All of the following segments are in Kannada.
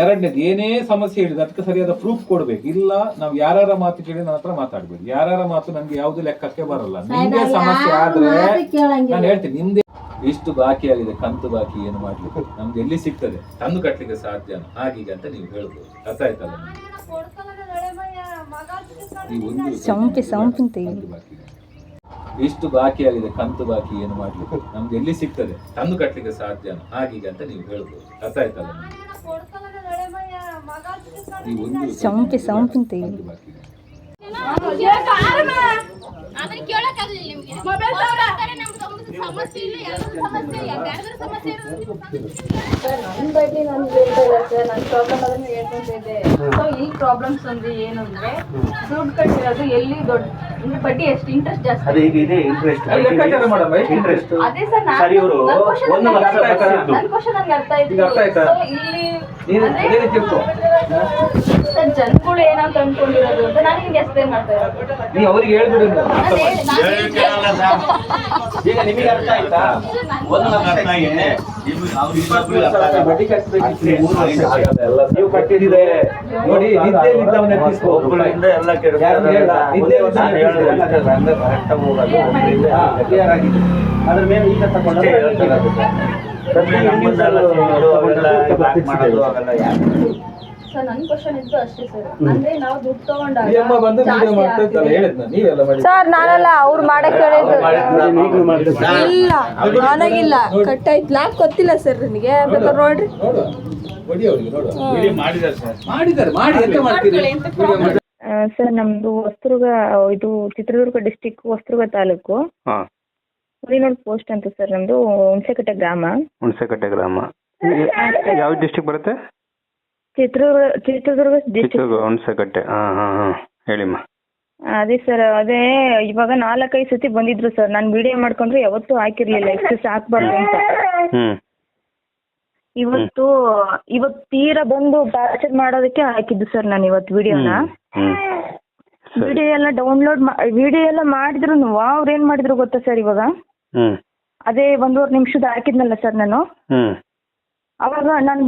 ಎರಡನೇದು ಏನೇ ಸಮಸ್ಯೆ ಹೇಳಿದ್ರೆ ಅದಕ್ಕೆ ಸರಿಯಾದ ಪ್ರೂಫ್ ಕೊಡ್ಬೇಕು. ಇಲ್ಲ ನಾವು ಯಾರ ಮಾತು ಕೇಳಿ ನನ್ನ ಹತ್ರ ಮಾತಾಡ್ಬೇಕು ಯಾರ ಮಾತು ನನ್ಗೆ ಯಾವ್ದು ಲೆಕ್ಕಕ್ಕೆ ಬರಲ್ಲ. ನಿಮ್ಗೆ ಸಮಸ್ಯೆ ಆದ್ರೆ ನಾನು ಹೇಳ್ತೀನಿ ನಿಮ್ದೇ ಇಷ್ಟು ಬಾಕಿ ಆಗಿದೆ ಕಂತು ಬಾಕಿ ಏನು ಮಾಡ್ಲಿಕ್ಕೆ? ನಮ್ಗೆ ಎಲ್ಲಿ ಸಿಗ್ತದೆ? ತಂದು ಕಟ್ಲಿಕ್ಕೆ ಸಾಧ್ಯ ಹಾಗೀಗೆ ಅಂತ ನೀವು ಹೇಳ್ಬೋದು. ಅರ್ಥ ಆಯ್ತಲ್ಲ. ಇಷ್ಟು ಬಾಕಿ ಆಗಿದೆ ಕಂತು ಬಾಕಿ ಏನು ಮಾಡ್ಲಿಕ್ಕೆ? ನಮ್ಗೆ ಎಲ್ಲಿ ಸಿಗ್ತದೆ? ತಂದು ಕಟ್ಲಿಕ್ಕೆ ಸಾಧ್ಯ ಹಾಗೀಗೆ ಅಂತ ನೀವು ಹೇಳ್ಬೋದು. ಅರ್ಥ ಆಯ್ತಲ್ಲ ಸೌಂಪಿ ಒಂದು ಬಗ್ಗೆ ನಾನು ಈ ಪ್ರಾಬ್ಲಮ್ಸ್ ಅಂದ್ರೆ ಏನಂದ್ರೆ ದುಡ್ಡು ಕಟ್ಟಿರೋದು ಎಲ್ಲಿ ದೊಡ್ಡ ಬಡ್ಡಿ ಎಷ್ಟು? ಇಂಟ್ರೆಸ್ಟ್ ಜಾಸ್ತಿ. ಅದೇ ಈಗ ಇದೆ ಇಂಟ್ರೆಸ್ಟ್ ಅಲ್ಲಿ ಲೆಕ್ಕಾಚಾರ ಮಾಡಮ್ಮ, ಎಷ್ಟು? ಇಂಟ್ರೆಸ್ಟ್ ಅದೇ ಸರ್ ಸರಿ ಇವರು ಒಂದು ಲಕ್ಷ ಅರ್ಥ ಆಯ್ತು. ನನ್ನ ಕ್ವಶನ್ ನಂಗೆ ಅರ್ಥ ಆಯ್ತು ಈಗ ಅರ್ಥ ಆಯ್ತಾ? ಇಲ್ಲಿ ನೀನು ಅದೇ ರೀತಿ ತಿಳ್ಕೊ. ಸರ್ ಜನಗಳು ಏನಂತ ಅನ್ಕೊಂಡಿರೋದು ಅಂತ ನಾನು ನಿಮ್ಗೆ ಎಕ್ಸ್ಪ್ಲೈನ್ ಮಾಡ್ತಾ ಇರೋದು. ನೀ ಅವ್ರಿಗೆ ಹೇಳ್ಬಿಡಿ ನೀವು. ಈಗ ನಿಮಗೆ ಅರ್ಥ ಆಯ್ತಾ? ಒಂದು ಇಪ್ಪತ್ತು ಸಾವಿರ ಬಡ್ಡಿ ನೀವು ಕಟ್ಟಿದ್ರೆ ನೋಡಿ ನಿದ್ದೆ ಹಂಗೆ ಅದ್ರ ಮೇಲೆ ಈಗ ತಗೊಂಡ್ರೆ ಹೇಳ್ತಾರೆ. ಸರ್ ನನ್ನ ಕ್ವಶನ್ ಇದ್ದು ಅಷ್ಟೇ ಅಂದ್ರೆ ನಾವು ದುಡ್ಡು ತಗೊಂಡಾಗ ನಾನಲ್ಲ ಅವ್ರು ಮಾಡಕ್ ಇಲ್ಲ ನನಗಿಲ್ಲ. ಕಟ್ ಕಟ್ಟಾಯ್ತು. ಲಾಕ್ ಗೊತ್ತಿಲ್ಲ ಸರ್ ನನಗೆ? ಬೇಕಾದ್ರೆ ನೋಡ್ರಿ. ಸರ್ ನಮ್ದು ಹೊಸದುರ್ಗ ಇದು ಚಿತ್ರದುರ್ಗ ಡಿಸ್ಟಿಕ್ ಹೊಸದುರ್ಗ ತಾಲೂಕು. ಹಾಂ. ಹುಲಿನೋಡ್ ಪೋಸ್ಟ್ ಅಂತ ಸರ್ ನಮ್ದು ಹುಣಸೆಕಟ್ಟೆ ಗ್ರಾಮ. ಹುಣಸೆಕಟ್ಟೆ ಗ್ರಾಮ. ಯಾವ ಡಿಸ್ಟಿಕ್ ಬರುತ್ತೆ? ಚಿತ್ರದುರ್ಗ ಚಿತ್ರದುರ್ಗ ಡಿಸ್ಟಿಕ್ ಚಿತ್ರದುರ್ಗ ಹುಣಸೆಕಟ್ಟೆ. ಹಾಂ ಹಾಂ ಹಾಂ. ಹೇಳಿಮ್ಮ ಅದೇ ಸರ್ ಅದೇ ಇವಾಗ ನಾಲ್ಕೈದು ಸತಿ ಬಂದಿದ್ರು ಸರ್. ನಾನು ವಿಡಿಯೋ ಮಾಡ್ಕೊಂಡ್ರೆ ಯಾವತ್ತೂ ಹಾಕಿರ್ಲಿಲ್ಲ. ಎಕ್ಸಸ್ ಹಾಕ್ಬಾರ್ದು ಅಂತ. ಹ್ಞೂ ಇವತ್ತು ಇವತ್ತು ತೀರಾ ಬಂದು ಟಾರ್ಚರ್ ಮಾಡೋದಕ್ಕೆ ಹಾಕಿದ್ದು ಸರ್ ನಾನು ಇವತ್ತು ವಿಡಿಯೋನ ಹ್ಞೂ ವಿಡಿಯೋ ಎಲ್ಲ ಡೌನ್ಲೋಡ್ ವಿಡಿಯೋ ಎಲ್ಲ ಮಾಡಿದ್ರು ಅವ್ರು ಏನ್ ಮಾಡಿದ್ರು ಗೊತ್ತಾ ಸರ್ ಇವಾಗ? ಹ್ಞೂ ಅದೇ ಒಂದೂವರೆ ನಿಮಿಷದ ಹಾಕಿದ್ನಲ್ಲ ಸರ್ ನಾನು. ಹ್ಞೂ ಅವಾಗ ನಾನು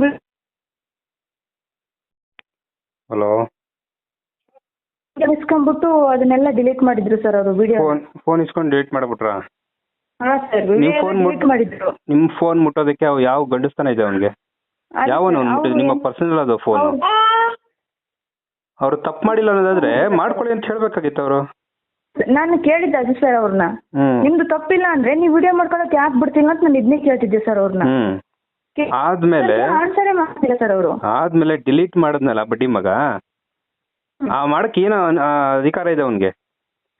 ಹಲೋ. ಇಸ್ಕೊಂಡ್ಬಿಟ್ಟು ಅದನ್ನೆಲ್ಲ ಡಿಲೀಟ್ ಮಾಡಿದ್ರು ಸರ್ ಅವರು ವಿಡಿಯೋ ಫೋನ್ ಫೋನ್ ಇಸ್ಕೊಂಡು ಡಿಲೀಟ್ ಮಾಡ್ಬಿಟ್ರಾ? ಹಾ ಸರ್ ನೀವು ವಿಡಿಯೋ ಡಿಲೀಟ್ ಮಾಡಿದ್ರು. ಫೋನ್ ಮುಟ್ಟೋದಕ್ಕೆ ಅವು ಯಾವ ಗಂಡಸ್ತನ ಇದೆ ಅವನಿಗೆ? ಯಾವನು ನಿಮ್ಮ ಪರ್ಸನಲ್ ಅದು ಫೋನ್ ಅವ್ರು ತಪ್ಪು ಮಾಡಿಲ್ಲ ಅನ್ನೋದಾದ್ರೆ ಮಾಡ್ಕೊಳ್ಳಿ ಅಂತ ಹೇಳ್ಬೇಕಾಗಿತ್ತು ಅವರು. ನಾನು ಕೇಳಿದ್ದೆ ಅದು ಸರ್ ಅವ್ರನ್ನ ನಿಮ್ದು ತಪ್ಪಿಲ್ಲ ಅಂದ್ರೆ ನೀವು ವಿಡಿಯೋ ಮಾಡ್ಕೊಳಕ್ ಯಾಕೆ ಬಿಡ್ತಿಲ್ಲ ಅಂತ ನಾನು ಇದನ್ನೇ ಕೇಳ್ತಿದ್ದೆ ಸರ್ ಅವ್ರನ್ನ ಆದ್ಮೇಲೆ ಆನ್ಸರೇ ಮಾಡ್ತಿಲ್ಲ ಸರ್ ಅವರು? ಆದ್ಮೇಲೆ ಡಿಲೀಟ್ ಮಾಡಿದ್ನಲ್ಲ ಬಡ್ಡಿ ಮಗ? ಆ ಮಾಡಕ್ ಏನು ಅಧಿಕಾರ ಇದೆ ಅವನಿಗೆ?